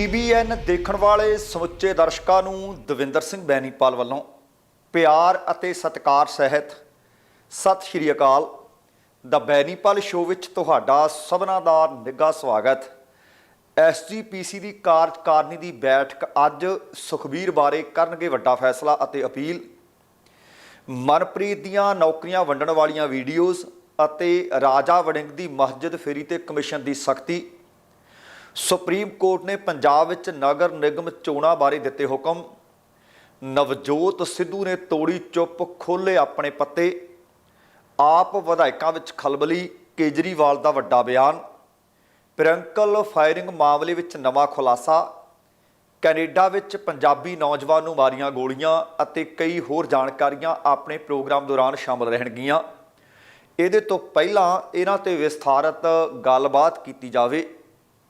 TBN ਦੇਖਣ ਵਾਲੇ ਸਮੁੱਚੇ ਦਰਸ਼ਕਾਂ ਨੂੰ ਦਵਿੰਦਰ ਸਿੰਘ ਬੈਨੀਪਾਲ ਵੱਲੋਂ ਪਿਆਰ ਅਤੇ ਸਤਿਕਾਰ ਸਹਿਤ ਸਤਿ ਸ਼੍ਰੀ ਅਕਾਲ। ਦਾ ਬੈਨੀਪਾਲ ਸ਼ੋਅ ਵਿੱਚ ਤੁਹਾਡਾ ਸਭਨਾਂ ਦਾ ਨਿੱਘਾ ਸਵਾਗਤ। ਐਸਜੀਪੀਸੀ ਦੀ ਕਾਰਜਕਾਰਨੀ ਦੀ ਬੈਠਕ ਅੱਜ ਸੁਖਬੀਰ ਬਾਰੇ ਕਰਨਗੇ ਵੱਡਾ ਫੈਸਲਾ ਅਤੇ ਅਪੀਲ। ਮਨਪ੍ਰੀਤ ਦੀਆਂ ਨੌਕਰੀਆਂ ਵੰਡਣ ਵਾਲੀਆਂ ਵੀਡੀਓਜ਼ ਅਤੇ ਰਾਜਾ ਵੜਿੰਗ ਦੀ ਮਸਜਿਦ ਫੇਰੀ ਤੇ ਕਮਿਸ਼ਨ ਦੀ ਸਖਤੀ। ਸੁਪਰੀਮ ਕੋਰਟ ਨੇ ਪੰਜਾਬ ਵਿੱਚ ਨਗਰ ਨਿਗਮ ਚੋਣਾਂ ਬਾਰੇ ਦਿੱਤੇ ਹੁਕਮ। ਨਵਜੋਤ ਸਿੱਧੂ ਨੇ ਤੋੜੀ ਚੁੱਪ ਖੋਲੇ ਆਪਣੇ ਪੱਤੇ। ਆਪ ਵਿਧਾਇਕਾਂ ਵਿੱਚ ਖਲਬਲੀ, ਕੇਜਰੀਵਾਲ ਦਾ ਵੱਡਾ ਬਿਆਨ। ਪ੍ਰਿੰਕਲ ਫਾਇਰਿੰਗ ਮਾਮਲੇ ਵਿੱਚ ਨਵਾਂ ਖੁਲਾਸਾ। ਕੈਨੇਡਾ ਵਿੱਚ ਪੰਜਾਬੀ ਨੌਜਵਾਨ ਨੂੰ ਮਾਰੀਆਂ ਗੋਲੀਆਂ ਅਤੇ ਕਈ ਹੋਰ ਜਾਣਕਾਰੀਆਂ ਆਪਣੇ ਪ੍ਰੋਗਰਾਮ ਦੌਰਾਨ ਸ਼ਾਮਲ ਰਹਿਣਗੀਆਂ। ਇਹਦੇ ਤੋਂ ਪਹਿਲਾਂ ਇਹਨਾਂ ਤੇ ਵਿਸਥਾਰਤ ਗੱਲਬਾਤ ਕੀਤੀ ਜਾਵੇ।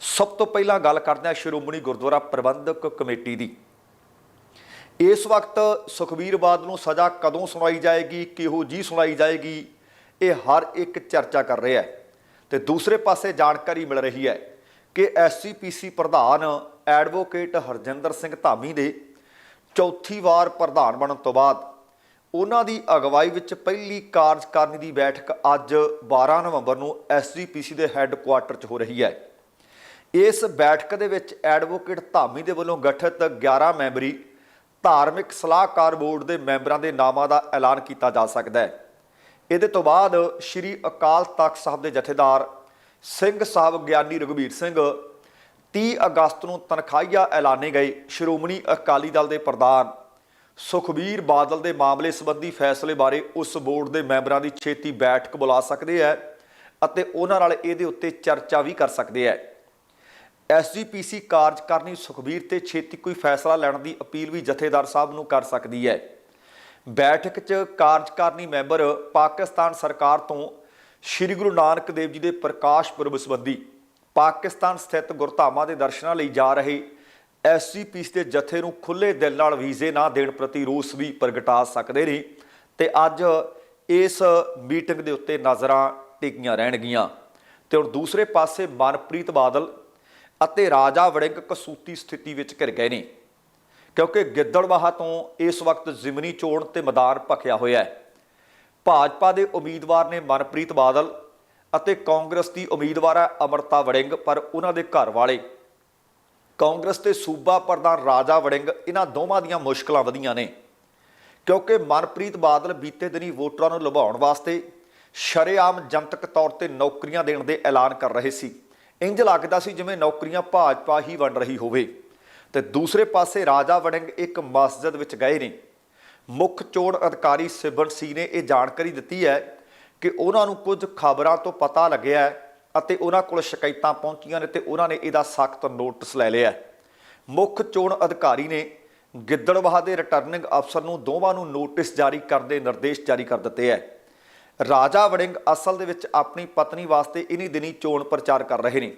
ਸਭ ਤੋਂ ਪਹਿਲਾਂ ਗੱਲ ਕਰਦੇ ਹਾਂ ਸ਼੍ਰੋਮਣੀ ਗੁਰਦੁਆਰਾ ਪ੍ਰਬੰਧਕ ਕਮੇਟੀ ਦੀ। ਇਸ ਵਕਤ ਸੁਖਬੀਰ ਬਾਦਲ ਨੂੰ ਸਜ਼ਾ ਕਦੋਂ ਸੁਣਾਈ ਜਾਏਗੀ, ਕਿਹੋ ਜੀ ਸੁਣਾਈ ਜਾਏਗੀ, ਇਹ ਹਰ ਇੱਕ ਚਰਚਾ ਕਰ ਰਿਹਾ ਹੈ। ਤੇ ਦੂਸਰੇ ਪਾਸੇ ਜਾਣਕਾਰੀ ਮਿਲ ਰਹੀ ਹੈ ਕਿ ਐਸਸੀਪੀਸੀ ਪ੍ਰਧਾਨ ਐਡਵੋਕੇਟ ਹਰਜਿੰਦਰ ਸਿੰਘ ਧਾਮੀ ਦੇ ਚੌਥੀ ਵਾਰ ਪ੍ਰਧਾਨ ਬਣਨ ਤੋਂ ਬਾਅਦ ਉਹਨਾਂ ਦੀ ਅਗਵਾਈ ਵਿੱਚ ਪਹਿਲੀ ਕਾਰਜਕਾਰਨੀ ਦੀ ਬੈਠਕ ਅੱਜ 12 ਨਵੰਬਰ ਨੂੰ ਐਸਜੀਪੀਸੀ ਦੇ ਹੈੱਡਕੁਆਟਰ 'ਚ ਹੋ ਰਹੀ ਹੈ। ਇਸ ਬੈਠਕ ਦੇ ਵਿੱਚ ਐਡਵੋਕੇਟ ਧਾਮੀ ਦੇ ਵੱਲੋਂ ਗਠਿਤ 11 ਮੈਂਬਰੀ ਧਾਰਮਿਕ ਸਲਾਹਕਾਰ ਬੋਰਡ ਦੇ ਮੈਂਬਰਾਂ ਦੇ ਨਾਮਾਂ ਦਾ ਐਲਾਨ ਕੀਤਾ ਜਾ ਸਕਦਾ ਹੈ। ਇਹਦੇ ਤੋਂ ਬਾਅਦ ਸ੍ਰੀ ਅਕਾਲ ਤਖਤ ਸਾਹਿਬ ਦੇ ਜਥੇਦਾਰ ਸਿੰਘ ਸਾਹਿਬ ਗਿਆਨੀ ਰਘੁਬੀਰ ਸਿੰਘ 30 ਅਗਸਤ ਨੂੰ ਤਨਖਾਹੀਆ ਐਲਾਨੇ ਗਏ। ਸ਼੍ਰੋਮਣੀ ਅਕਾਲੀ ਦਲ ਦੇ ਪ੍ਰਧਾਨ ਸੁਖਬੀਰ ਬਾਦਲ ਦੇ ਮਾਮਲੇ ਸੰਬੰਧੀ ਫੈਸਲੇ ਬਾਰੇ ਉਸ ਬੋਰਡ ਦੇ ਮੈਂਬਰਾਂ ਦੀ ਛੇਤੀ ਬੈਠਕ ਬੁਲਾ ਸਕਦੇ ਹੈ ਅਤੇ ਉਹਨਾਂ ਨਾਲ ਇਹਦੇ ਉੱਤੇ ਚਰਚਾ ਵੀ ਕਰ ਸਕਦੇ ਹੈ। ਐਸਜੀਪੀਸੀ ਕਾਰਜਕਾਰਨੀ ਸੁਖਬੀਰ ਤੇ ਛੇਤੀ ਕੋਈ ਫੈਸਲਾ ਲੈਣ ਦੀ ਅਪੀਲ ਵੀ ਜਥੇਦਾਰ ਸਾਹਿਬ ਨੂੰ ਕਰ ਸਕਦੀ ਹੈ। ਬੈਠਕ 'ਚ ਕਾਰਜਕਾਰਨੀ ਮੈਂਬਰ ਪਾਕਿਸਤਾਨ ਸਰਕਾਰ ਤੋਂ ਸ੍ਰੀ ਗੁਰੂ ਨਾਨਕ ਦੇਵ ਜੀ ਦੇ ਪ੍ਰਕਾਸ਼ ਪੁਰਬ ਸੰਬੰਧੀ ਪਾਕਿਸਤਾਨ ਸਥਿਤ ਗੁਰਧਾਮਾਂ ਦੇ ਦਰਸ਼ਨਾਂ ਲਈ ਜਾ ਰਹੇ ਐਸਜੀਪੀਸੀ ਦੇ ਜਥੇ ਨੂੰ ਖੁੱਲੇ ਦਿਲ ਨਾਲ ਵੀਜ਼ੇ ਨਾ ਦੇਣ ਪ੍ਰਤੀ ਰੋਸ ਵੀ ਪ੍ਰਗਟਾ ਸਕਦੇ ਨੇ ਤੇ ਅੱਜ ਇਸ ਮੀਟਿੰਗ ਦੇ ਉੱਤੇ ਨਜ਼ਰਾਂ ਟਿਕੀਆਂ ਰਹਿਣਗੀਆਂ। ਤੇ ਹੁਣ ਦੂਸਰੇ ਪਾਸੇ ਮਨਪ੍ਰੀਤ ਬਾਦਲ ਅਤੇ ਰਾਜਾ ਵੜਿੰਗ ਕਸੂਤੀ ਸਥਿਤੀ ਵਿੱਚ ਘਿਰ ਗਏ ਨੇ। ਕਿਉਂਕਿ ਗਿੱਦੜਵਾਹਾ ਤੋਂ ਇਸ ਵਕਤ ਜ਼ਿਮਨੀ ਚੋਣ ਤੇ ਮੈਦਾਨ ਭਖਿਆ ਹੋਇਆ ਹੈ। ਭਾਜਪਾ ਦੇ ਉਮੀਦਵਾਰ ਨੇ ਮਨਪ੍ਰੀਤ ਬਾਦਲ ਅਤੇ ਕਾਂਗਰਸ ਦੀ ਉਮੀਦਵਾਰ ਹੈ ਅਮਰਤਾ ਵੜਿੰਗ, ਪਰ ਉਹਨਾਂ ਦੇ ਘਰ ਵਾਲੇ। ਕਾਂਗਰਸ ਦੇ ਸੂਬਾ ਪ੍ਰਧਾਨ ਰਾਜਾ ਵੜਿੰਗ, ਇਹਨਾਂ ਦੋਵਾਂ ਦੀਆਂ ਮੁਸ਼ਕਲਾਂ ਵਧੀਆਂ ਨੇ। ਕਿਉਂਕਿ ਮਨਪ੍ਰੀਤ ਬਾਦਲ ਬੀਤੇ ਦਿਨੀ ਵੋਟਰਾਂ ਨੂੰ ਲੁਭਾਉਣ ਵਾਸਤੇ ਸ਼ਰੇਆਮ ਜਨਤਕ ਤੌਰ ਤੇ ਨੌਕਰੀਆਂ ਦੇਣ ਦੇ ਐਲਾਨ ਕਰ ਰਹੇ ਸੀ। ਇੰਜ ਲੱਗਦਾ ਸੀ ਜਿਵੇਂ ਨੌਕਰੀਆਂ ਭਾਜਪਾ ਹੀ ਵੰਡ ਰਹੀ ਹੋਵੇ। ਤੇ ਦੂਸਰੇ ਪਾਸੇ ਰਾਜਾ ਵੜਿੰਗ ਇੱਕ ਮਸਜਿਦ ਵਿੱਚ ਗਏ ਨੇ। ਮੁੱਖ ਚੋਣ ਅਧਿਕਾਰੀ ਸਿਬਨ ਸੀ ਨੇ ਇਹ ਜਾਣਕਾਰੀ ਦਿੱਤੀ ਹੈ ਕਿ ਉਹਨਾਂ ਨੂੰ ਕੁਝ ਖਬਰਾਂ ਤੋਂ ਪਤਾ ਲੱਗਿਆ ਅਤੇ ਉਹਨਾਂ ਕੋਲ ਸ਼ਿਕਾਇਤਾਂ ਪਹੁੰਚੀਆਂ ਨੇ ਤੇ ਉਹਨਾਂ ਨੇ ਇਹਦਾ ਸਖਤ ਨੋਟਿਸ ਲੈ ਲਿਆ ਮੁੱਖ ਚੋਣ ਅਧਿਕਾਰੀ ਨੇ ਗਿੱਦੜਵਾਹ ਦੇ ਰਿਟਰਨਿੰਗ ਅਫਸਰ ਨੂੰ ਦੋਵਾਂ ਨੂੰ ਨੋਟਿਸ ਜਾਰੀ ਕਰਨ ਦੇ ਨਿਰਦੇਸ਼ ਜਾਰੀ ਕਰ ਦਿੱਤੇ ਹੈ। ਰਾਜਾ ਵੜਿੰਗ ਅਸਲ ਦੇ ਵਿੱਚ ਆਪਣੀ ਪਤਨੀ ਵਾਸਤੇ ਇਨੀ ਦਿਨੀ ਚੋਣ ਪ੍ਰਚਾਰ ਕਰ ਰਹੇ ਨੇ।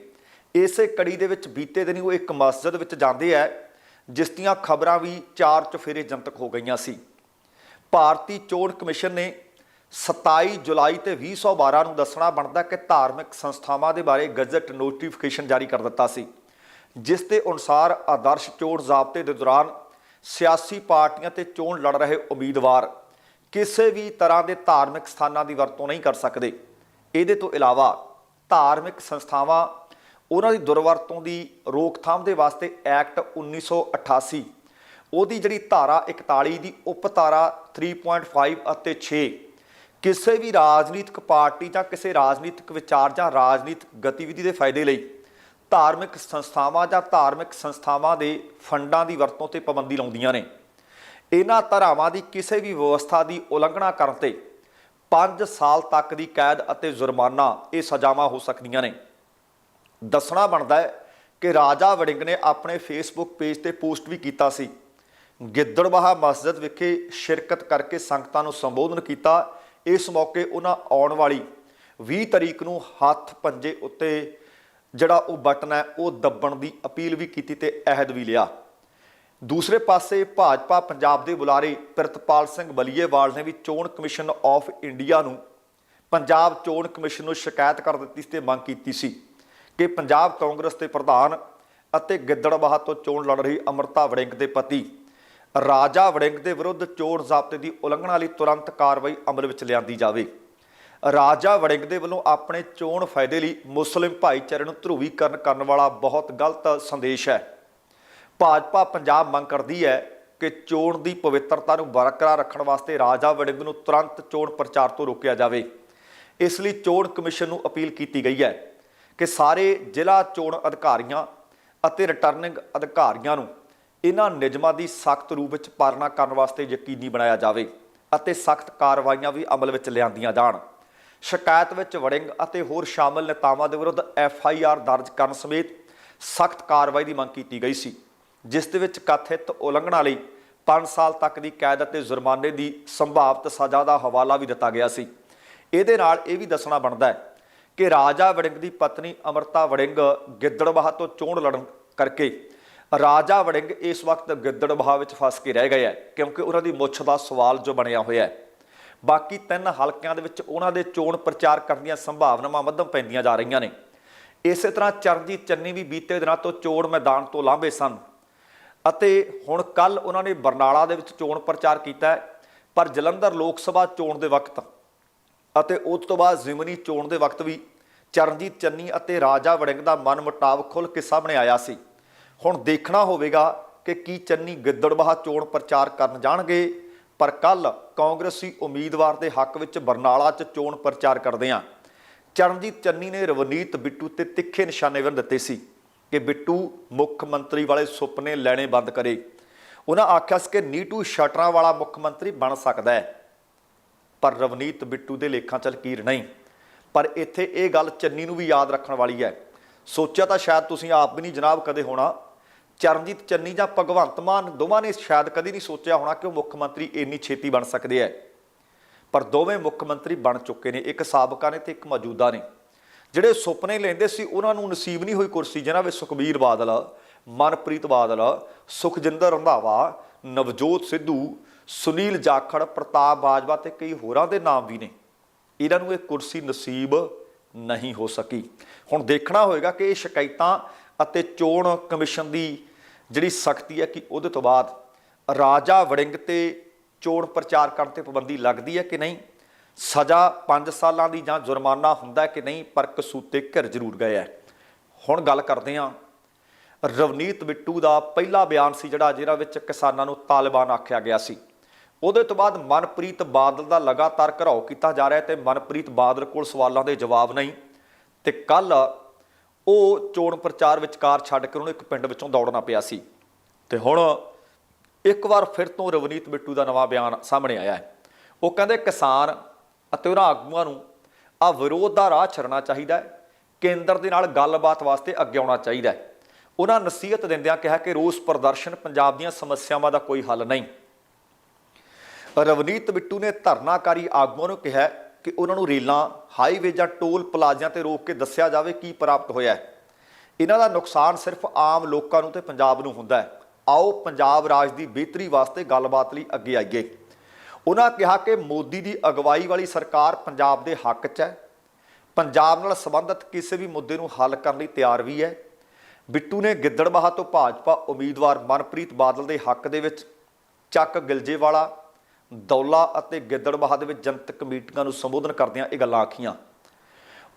ਇਸੇ ਕੜੀ ਦੇ ਵਿੱਚ ਬੀਤੇ ਦਿਨੀ ਉਹ ਇੱਕ ਮਸਜਿਦ ਵਿੱਚ ਜਾਂਦੇ ਆ ਜਿਸ ਦੀਆਂ ਖਬਰਾਂ ਵੀ ਚਾਰ ਚਫੇਰੇ ਜਨਤਕ ਹੋ ਗਈਆਂ ਸੀ। ਭਾਰਤੀ ਚੋਣ ਕਮਿਸ਼ਨ ਨੇ 27 ਜੁਲਾਈ ਤੇ 2012 ਨੂੰ ਦੱਸਣਾ ਬਣਦਾ ਕਿ ਧਾਰਮਿਕ ਸੰਸਥਾਵਾਂ ਦੇ ਬਾਰੇ ਗਜ਼ਟ ਨੋਟੀਫਿਕੇਸ਼ਨ ਜਾਰੀ ਕਰ ਦਿੱਤਾ ਸੀ, ਜਿਸ ਦੇ ਅਨੁਸਾਰ ਆਦਰਸ਼ ਚੋਣ ਜ਼ਾਬਤੇ ਦੇ ਦੌਰਾਨ ਸਿਆਸੀ ਪਾਰਟੀਆਂ ਤੇ ਚੋਣ ਲੜ ਰਹੇ ਉਮੀਦਵਾਰ ਕਿਸੇ ਵੀ ਤਰ੍ਹਾਂ ਦੇ ਧਾਰਮਿਕ ਸਥਾਨਾਂ ਦੀ ਵਰਤੋਂ ਨਹੀਂ ਕਰ ਸਕਦੇ। ਇਹਦੇ ਤੋਂ ਇਲਾਵਾ ਧਾਰਮਿਕ ਸੰਸਥਾਵਾਂ, ਉਹਨਾਂ ਦੀ ਦੁਰਵਰਤੋਂ ਦੀ ਰੋਕਥਾਮ ਦੇ ਵਾਸਤੇ ਐਕਟ 1988 ਉਹਦੀ ਜਿਹੜੀ ਧਾਰਾ 41 ਦੀ ਉਪ ਧਾਰਾ 3.5 ਅਤੇ 6 ਕਿਸੇ ਵੀ ਰਾਜਨੀਤਿਕ ਪਾਰਟੀ ਜਾਂ ਕਿਸੇ ਰਾਜਨੀਤਿਕ ਵਿਚਾਰ ਜਾਂ ਰਾਜਨੀਤਿਕ ਗਤੀਵਿਧੀ ਦੇ ਫਾਇਦੇ ਲਈ ਧਾਰਮਿਕ ਸੰਸਥਾਵਾਂ ਜਾਂ ਧਾਰਮਿਕ ਸੰਸਥਾਵਾਂ ਦੇ ਫੰਡਾਂ ਦੀ ਵਰਤੋਂ ਤੇ ਪਾਬੰਦੀ ਲਾਉਂਦੀਆਂ ਨੇ। ਇਹਨਾਂ ਧਾਰਾਵਾਂ ਦੀ ਕਿਸੇ ਵੀ ਵਿਵਸਥਾ ਦੀ ਉਲੰਘਣਾ ਕਰਨ ਤੇ 5 ਸਾਲ ਤੱਕ ਦੀ ਕੈਦ ਅਤੇ ਜੁਰਮਾਨਾ ਇਹ ਸਜ਼ਾਵਾਂ ਹੋ ਸਕਦੀਆਂ ਨੇ। ਦੱਸਣਾ ਬਣਦਾ ਹੈ ਕਿ ਰਾਜਾ ਵੜਿੰਗ ਨੇ ਆਪਣੇ ਫੇਸਬੁੱਕ ਪੇਜ ਤੇ ਪੋਸਟ ਵੀ ਕੀਤਾ ਸੀ। ਗਿੱਦੜਬਾਹਾ ਮਸਜਿਦ ਵਿਖੇ ਸ਼ਿਰਕਤ ਕਰਕੇ ਸੰਗਤਾਂ ਨੂੰ ਸੰਬੋਧਨ ਕੀਤਾ। ਇਸ ਮੌਕੇ ਉਹਨਾਂ ਆਉਣ ਵਾਲੀ 20 ਤਰੀਕ ਨੂੰ ਹੱਥ ਪੰਜੇ ਉੱਤੇ ਜਿਹੜਾ ਉਹ ਬਟਨ ਹੈ, ਉਹ ਦੱਬਣ ਦੀ ਅਪੀਲ ਵੀ ਕੀਤੀ ਤੇ ਅਹਿਦ ਵੀ ਲਿਆ। ਦੂਸਰੇ ਪਾਸੇ ਭਾਜਪਾ ਪੰਜਾਬ ਦੇ ਬੁਲਾਰੇ ਪ੍ਰਿਤਪਾਲ ਸਿੰਘ ਬਲੀਏਵਾਲ ਨੇ ਵੀ ਚੋਣ ਕਮਿਸ਼ਨ ਆਫ ਇੰਡੀਆ ਨੂੰ ਪੰਜਾਬ ਚੋਣ ਕਮਿਸ਼ਨ ਨੂੰ ਸ਼ਿਕਾਇਤ ਕਰ ਦਿੱਤੀ ਸੀ ਤੇ ਮੰਗ ਕੀਤੀ ਸੀ ਕਿ ਪੰਜਾਬ ਕਾਂਗਰਸ ਦੇ ਪ੍ਰਧਾਨ ਅਤੇ ਗਿੱਦੜਬਾਹਾ ਤੋਂ ਚੋਣ ਲੜ ਰਹੀ ਅਮਰਤਾ ਵੜਿੰਗ ਦੇ ਪਤੀ, ਰਾਜਾ ਵੜਿੰਗ ਦੇ ਵਿਰੁੱਧ ਚੋਣ ਜ਼ਾਬਤੇ ਦੀ ਉਲੰਘਣਾ ਲਈ ਤੁਰੰਤ ਕਾਰਵਾਈ ਅਮਲ ਵਿੱਚ ਲਿਆਂਦੀ ਜਾਵੇ। ਰਾਜਾ ਵੜਿੰਗ ਦੇ ਵੱਲੋਂ ਆਪਣੇ ਚੋਣ ਫਾਇਦੇ ਲਈ ਮੁਸਲਿਮ ਭਾਈਚਾਰੇ ਨੂੰ ਧਰੂਵੀਕਰਨ ਕਰਨ ਵਾਲਾ ਬਹੁਤ ਗਲਤ ਸੰਦੇਸ਼ ਹੈ। ਭਾਜਪਾ ਪੰਜਾਬ ਮੰਗ ਕਰਦੀ ਹੈ ਕਿ ਚੋਣ ਦੀ ਪਵਿੱਤਰਤਾ ਨੂੰ ਬਰਕਰਾਰ ਰੱਖਣ ਵਾਸਤੇ ਰਾਜਾ ਵੜਿੰਗ ਨੂੰ ਤੁਰੰਤ ਚੋਣ ਪ੍ਰਚਾਰ ਤੋਂ ਰੋਕਿਆ ਜਾਵੇ। ਇਸ ਲਈ ਚੋਣ ਕਮਿਸ਼ਨ ਨੂੰ ਅਪੀਲ ਕੀਤੀ ਗਈ ਹੈ ਕਿ ਸਾਰੇ ਜ਼ਿਲ੍ਹਾ ਚੋਣ ਅਧਿਕਾਰੀਆਂ ਅਤੇ ਰਿਟਰਨਿੰਗ ਅਧਿਕਾਰੀਆਂ ਨੂੰ ਇਹਨਾਂ ਨਿਯਮਾਂ ਦੀ ਸਖਤ ਰੂਪ ਵਿੱਚ ਪਾਲਣਾ ਕਰਨ ਵਾਸਤੇ ਯਕੀਨੀ ਬਣਾਇਆ ਜਾਵੇ ਅਤੇ ਸਖਤ ਕਾਰਵਾਈਆਂ ਵੀ ਅਮਲ ਵਿੱਚ ਲਿਆਂਦੀਆਂ ਜਾਣ। ਸ਼ਿਕਾਇਤ ਵਿੱਚ ਵੜਿੰਗ ਅਤੇ ਹੋਰ ਸ਼ਾਮਲ ਨੇਤਾਵਾਂ ਦੇ ਵਿਰੁੱਧ ਐਫ ਆਈ ਆਰ ਦਰਜ ਕਰਨ ਸਮੇਤ ਸਖਤ ਕਾਰਵਾਈ ਦੀ ਮੰਗ ਕੀਤੀ ਗਈ ਸੀ। ਜਿਸ ਦੇ ਵਿੱਚ ਕਥਿਤ ਉਲੰਘਣਾ ਲਈ 5 ਸਾਲ ਤੱਕ ਦੀ ਕੈਦ ਅਤੇ ਜੁਰਮਾਨੇ ਦੀ ਸੰਭਾਵਤ ਸਜ਼ਾ ਦਾ ਹਵਾਲਾ ਵੀ ਦਿੱਤਾ ਗਿਆ ਸੀ। ਇਹਦੇ ਨਾਲ ਇਹ ਵੀ ਦੱਸਣਾ ਬਣਦਾ ਹੈ ਕਿ ਰਾਜਾ ਵੜਿੰਗ ਦੀ ਪਤਨੀ ਅਮਰਤਾ ਵੜਿੰਗ ਗਿੱਦੜਬਾਹਾ ਤੋਂ ਚੋਣ ਲੜਨ ਕਰਕੇ ਰਾਜਾ ਵੜਿੰਗ ਇਸ ਵਕਤ ਗਿੱਦੜਬਾਹਾ ਵਿੱਚ ਫਸ ਕੇ ਰਹਿ ਗਏ ਹੈ ਕਿਉਂਕਿ ਉਹਨਾਂ ਦੀ ਮੁੱਛ ਦਾ ਸਵਾਲ ਜੋ ਬਣਿਆ ਹੋਇਆ ਹੈ। ਬਾਕੀ ਤਿੰਨ ਹਲਕਿਆਂ ਦੇ ਵਿੱਚ ਉਹਨਾਂ ਦੇ ਚੋਣ ਪ੍ਰਚਾਰ ਕਰਨ ਦੀਆਂ ਸੰਭਾਵਨਾਵਾਂ ਮੱਧਮ ਪੈਂਦੀਆਂ ਜਾ ਰਹੀਆਂ ਨੇ। ਇਸੇ ਤਰ੍ਹਾਂ ਚਰਨਜੀਤ ਚੰਨੀ ਵੀ ਬੀਤੇ ਦਿਨਾਂ ਤੋਂ ਚੋਣ ਮੈਦਾਨ ਤੋਂ ਲਾਂਭੇ ਸਨ। ਅਤੇ ਹੁਣ ਕੱਲ ਉਹਨਾਂ ਨੇ ਬਰਨਾਲਾ ਦੇ ਵਿੱਚ ਚੋਣ ਪ੍ਰਚਾਰ ਕੀਤਾ ਪਰ ਜਲੰਧਰ ਲੋਕ ਸਭਾ ਚੋਣ ਦੇ ਵਕਤ ਅਤੇ ਉਸ ਤੋਂ ਬਾਅਦ ਜ਼ਿਮਨੀ ਚੋਣ ਦੇ ਵਕਤ ਵੀ ਚਰਨਜੀਤ ਚੰਨੀ ਅਤੇ ਰਾਜਾ ਵੜਿੰਗ ਦਾ ਮਨ ਮੁਟਾਵ ਖੁੱਲ ਕੇ ਸਾਹਮਣੇ ਆਇਆ ਸੀ। ਹੁਣ ਦੇਖਣਾ ਹੋਵੇਗਾ ਕਿ ਕੀ ਚੰਨੀ ਗਿੱਦੜਬਾਹਾ ਚੋਣ ਪ੍ਰਚਾਰ ਕਰਨ ਜਾਣਗੇ, ਪਰ ਕੱਲ ਕਾਂਗਰਸੀ ਉਮੀਦਵਾਰ ਦੇ ਹੱਕ ਵਿੱਚ ਬਰਨਾਲਾ 'ਚ ਚੋਣ ਪ੍ਰਚਾਰ ਕਰਦੇ ਆ ਚਰਨਜੀਤ ਚੰਨੀ ਨੇ ਰਵਨੀਤ ਬਿੱਟੂ ਤੇ ਤਿੱਖੇ ਨਿਸ਼ਾਨੇ ਵੀ ਦਿੱਤੇ ਸੀ। ਕਿ ਬਿੱਟੂ ਮੁੱਖ ਮੰਤਰੀ ਵਾਲੇ ਸੁਪਨੇ ਲੈਣੇ ਬੰਦ ਕਰੇ। ਉਹਨਾਂ ਆਖਿਆ ਸੀ ਕਿ ਨੀਟੂ ਸ਼ਟਰਾਂ ਵਾਲਾ ਮੁੱਖ ਮੰਤਰੀ ਬਣ ਸਕਦਾ ਹੈ। ਪਰ ਰਵਨੀਤ ਬਿੱਟੂ ਦੇ ਲੇਖਾਂ 'ਚ ਲਕੀਰ ਨਹੀਂ। ਪਰ ਇੱਥੇ ਇਹ ਗੱਲ ਚੰਨੀ ਨੂੰ ਵੀ ਯਾਦ ਰੱਖਣ ਵਾਲੀ ਹੈ। ਸੋਚਿਆ ਤਾਂ ਸ਼ਾਇਦ ਤੁਸੀਂ ਆਪ ਵੀ ਨਹੀਂ ਜਨਾਬ ਕਦੇ ਹੋਣਾ। ਚਰਨਜੀਤ ਚੰਨੀ ਜਾਂ ਭਗਵੰਤ ਮਾਨ ਦੋਵਾਂ ਨੇ ਸ਼ਾਇਦ ਕਦੀ ਨਹੀਂ ਸੋਚਿਆ ਹੋਣਾ ਕਿ ਉਹ ਮੁੱਖ ਮੰਤਰੀ ਇੰਨੀ ਛੇਤੀ ਬਣ ਸਕਦੇ ਹੈ। ਪਰ ਦੋਵੇਂ ਮੁੱਖ ਮੰਤਰੀ ਬਣ ਚੁੱਕੇ ਨੇ। ਇੱਕ ਸਾਬਕਾ ਨੇ ਤੇ ਇੱਕ ਮੌਜੂਦਾ ਨੇ। ਜਿਹੜੇ ਸੁਪਨੇ ਲੈਂਦੇ ਸੀ, ਉਹਨਾਂ ਨੂੰ ਨਸੀਬ ਨਹੀਂ ਹੋਈ ਕੁਰਸੀ, ਜਿਹਨਾਂ ਵਿੱਚ ਸੁਖਬੀਰ ਬਾਦਲ, ਮਨਪ੍ਰੀਤ ਬਾਦਲ, ਸੁਖਜਿੰਦਰ ਰੰਧਾਵਾ, ਨਵਜੋਤ ਸਿੱਧੂ, ਸੁਨੀਲ ਜਾਖੜ, ਪ੍ਰਤਾਪ ਬਾਜਵਾ ਤੇ ਕਈ ਹੋਰਾਂ ਦੇ ਨਾਮ ਵੀ ਨੇ। ਇਹਨਾਂ ਨੂੰ ਇਹ ਕੁਰਸੀ ਨਸੀਬ ਨਹੀਂ ਹੋ ਸਕੀ। ਹੁਣ ਦੇਖਣਾ ਹੋਏਗਾ ਕਿ ਇਹ ਸ਼ਿਕਾਇਤਾਂ ਅਤੇ ਚੋਣ ਕਮਿਸ਼ਨ ਦੀ ਜਿਹੜੀ ਸਖਤੀ ਹੈ ਕਿ ਉਹਦੇ ਤੋਂ ਬਾਅਦ ਰਾਜਾ ਵੜਿੰਗ ਤੇ ਚੋਣ ਪ੍ਰਚਾਰ ਕਰਨ ਤੇ ਪਾਬੰਦੀ ਲੱਗਦੀ ਹੈ ਕਿ ਨਹੀਂ। ਸਜ਼ਾ 5 ਸਾਲਾਂ ਦੀ ਜਾਂ ਜੁਰਮਾਨਾ ਹੁੰਦਾ ਕਿ ਨਹੀਂ, ਪਰ ਕਸੂਤੇ ਘਿਰ ਜ਼ਰੂਰ ਗਏ ਹੈ। ਹੁਣ ਗੱਲ ਕਰਦੇ ਹਾਂ। ਰਵਨੀਤ ਬਿੱਟੂ ਦਾ ਪਹਿਲਾ ਬਿਆਨ ਸੀ ਜਿਹੜਾ ਜਿਹਨਾਂ ਵਿੱਚ ਕਿਸਾਨਾਂ ਨੂੰ ਤਾਲਿਬਾਨ ਆਖਿਆ ਗਿਆ ਸੀ। ਉਹਦੇ ਤੋਂ ਬਾਅਦ ਮਨਪ੍ਰੀਤ ਬਾਦਲ ਦਾ ਲਗਾਤਾਰ ਘਰਾਓ ਕੀਤਾ ਜਾ ਰਿਹਾ ਤੇ ਮਨਪ੍ਰੀਤ ਬਾਦਲ ਕੋਲ ਸਵਾਲਾਂ ਦੇ ਜਵਾਬ ਨਹੀਂ। ਤੇ ਕੱਲ ਉਹ ਚੋਣ ਪ੍ਰਚਾਰ ਵਿਚਕਾਰ ਛੱਡ ਕੇ ਉਹਨੂੰ ਇੱਕ ਪਿੰਡ ਵਿੱਚੋਂ ਦੌੜਨਾ ਪਿਆ ਸੀ। ਤੇ ਹੁਣ ਇੱਕ ਵਾਰ ਫਿਰ ਤੋਂ ਰਵਨੀਤ ਬਿੱਟੂ ਦਾ ਨਵਾਂ ਬਿਆਨ ਸਾਹਮਣੇ ਆਇਆ ਹੈ। ਉਹ ਕਹਿੰਦੇ ਕਿਸਾਨ ਅਤੇ ਉਹਨਾਂ ਆਗੂਆਂ ਨੂੰ ਆ ਵਿਰੋਧ ਦਾ ਰਾਹ ਛੱਡਣਾ ਚਾਹੀਦਾ ਹੈ, ਕੇਂਦਰ ਦੇ ਨਾਲ ਗੱਲਬਾਤ ਵਾਸਤੇ ਅੱਗੇ ਆਉਣਾ ਚਾਹੀਦਾ ਹੈ। ਉਹਨਾਂ ਨਸੀਹਤ ਦਿੰਦਿਆਂ ਕਿਹਾ ਕਿ ਰੋਸ ਪ੍ਰਦਰਸ਼ਨ ਪੰਜਾਬ ਦੀਆਂ ਸਮੱਸਿਆਵਾਂ ਦਾ ਕੋਈ ਹੱਲ ਨਹੀਂ। ਰਵਨੀਤ ਬਿੱਟੂ ਨੇ ਧਰਨਾਕਾਰੀ ਆਗੂਆਂ ਨੂੰ ਕਿਹਾ ਕਿ ਉਹਨਾਂ ਨੂੰ ਰੇਲਾਂ, ਹਾਈਵੇ ਜਾਂ ਟੋਲ ਪਲਾਜ਼ਿਆਂ ਤੇ ਰੋਕ ਕੇ ਦੱਸਿਆ ਜਾਵੇ ਕੀ ਪ੍ਰਾਪਤ ਹੋਇਆ ਹੈ। ਇਹਨਾਂ ਦਾ ਨੁਕਸਾਨ ਸਿਰਫ ਆਮ ਲੋਕਾਂ ਨੂੰ ਤੇ ਪੰਜਾਬ ਨੂੰ ਹੁੰਦਾ ਹੈ। ਆਓ ਪੰਜਾਬ ਰਾਜ ਦੀ ਬਿਹਤਰੀ ਵਾਸਤੇ ਗੱਲਬਾਤ ਲਈ ਅੱਗੇ ਆਈਏ। ਉਹਨਾਂ ਕਿਹਾ ਕਿ ਮੋਦੀ ਦੀ ਅਗਵਾਈ ਵਾਲੀ ਸਰਕਾਰ ਪੰਜਾਬ ਦੇ ਹੱਕ 'ਚ ਹੈ। ਪੰਜਾਬ ਨਾਲ ਸੰਬੰਧਿਤ ਕਿਸੇ ਵੀ ਮੁੱਦੇ ਨੂੰ ਹੱਲ ਕਰਨ ਲਈ ਤਿਆਰ ਵੀ ਹੈ। ਬਿੱਟੂ ਨੇ ਗਿੱਦੜਬਾਹਾ ਤੋਂ ਭਾਜਪਾ ਉਮੀਦਵਾਰ ਮਨਪ੍ਰੀਤ ਬਾਦਲ ਦੇ ਹੱਕ ਦੇ ਵਿੱਚ ਚੱਕ ਗਿਲਜੇਵਾਲਾ, ਦੌਲਾ ਅਤੇ ਗਿੱਦੜਬਾਹਾ ਦੇ ਵਿੱਚ ਜਨਤਕ ਮੀਟਿੰਗਾਂ ਨੂੰ ਸੰਬੋਧਨ ਕਰਦਿਆਂ ਇਹ ਗੱਲਾਂ ਆਖੀਆਂ।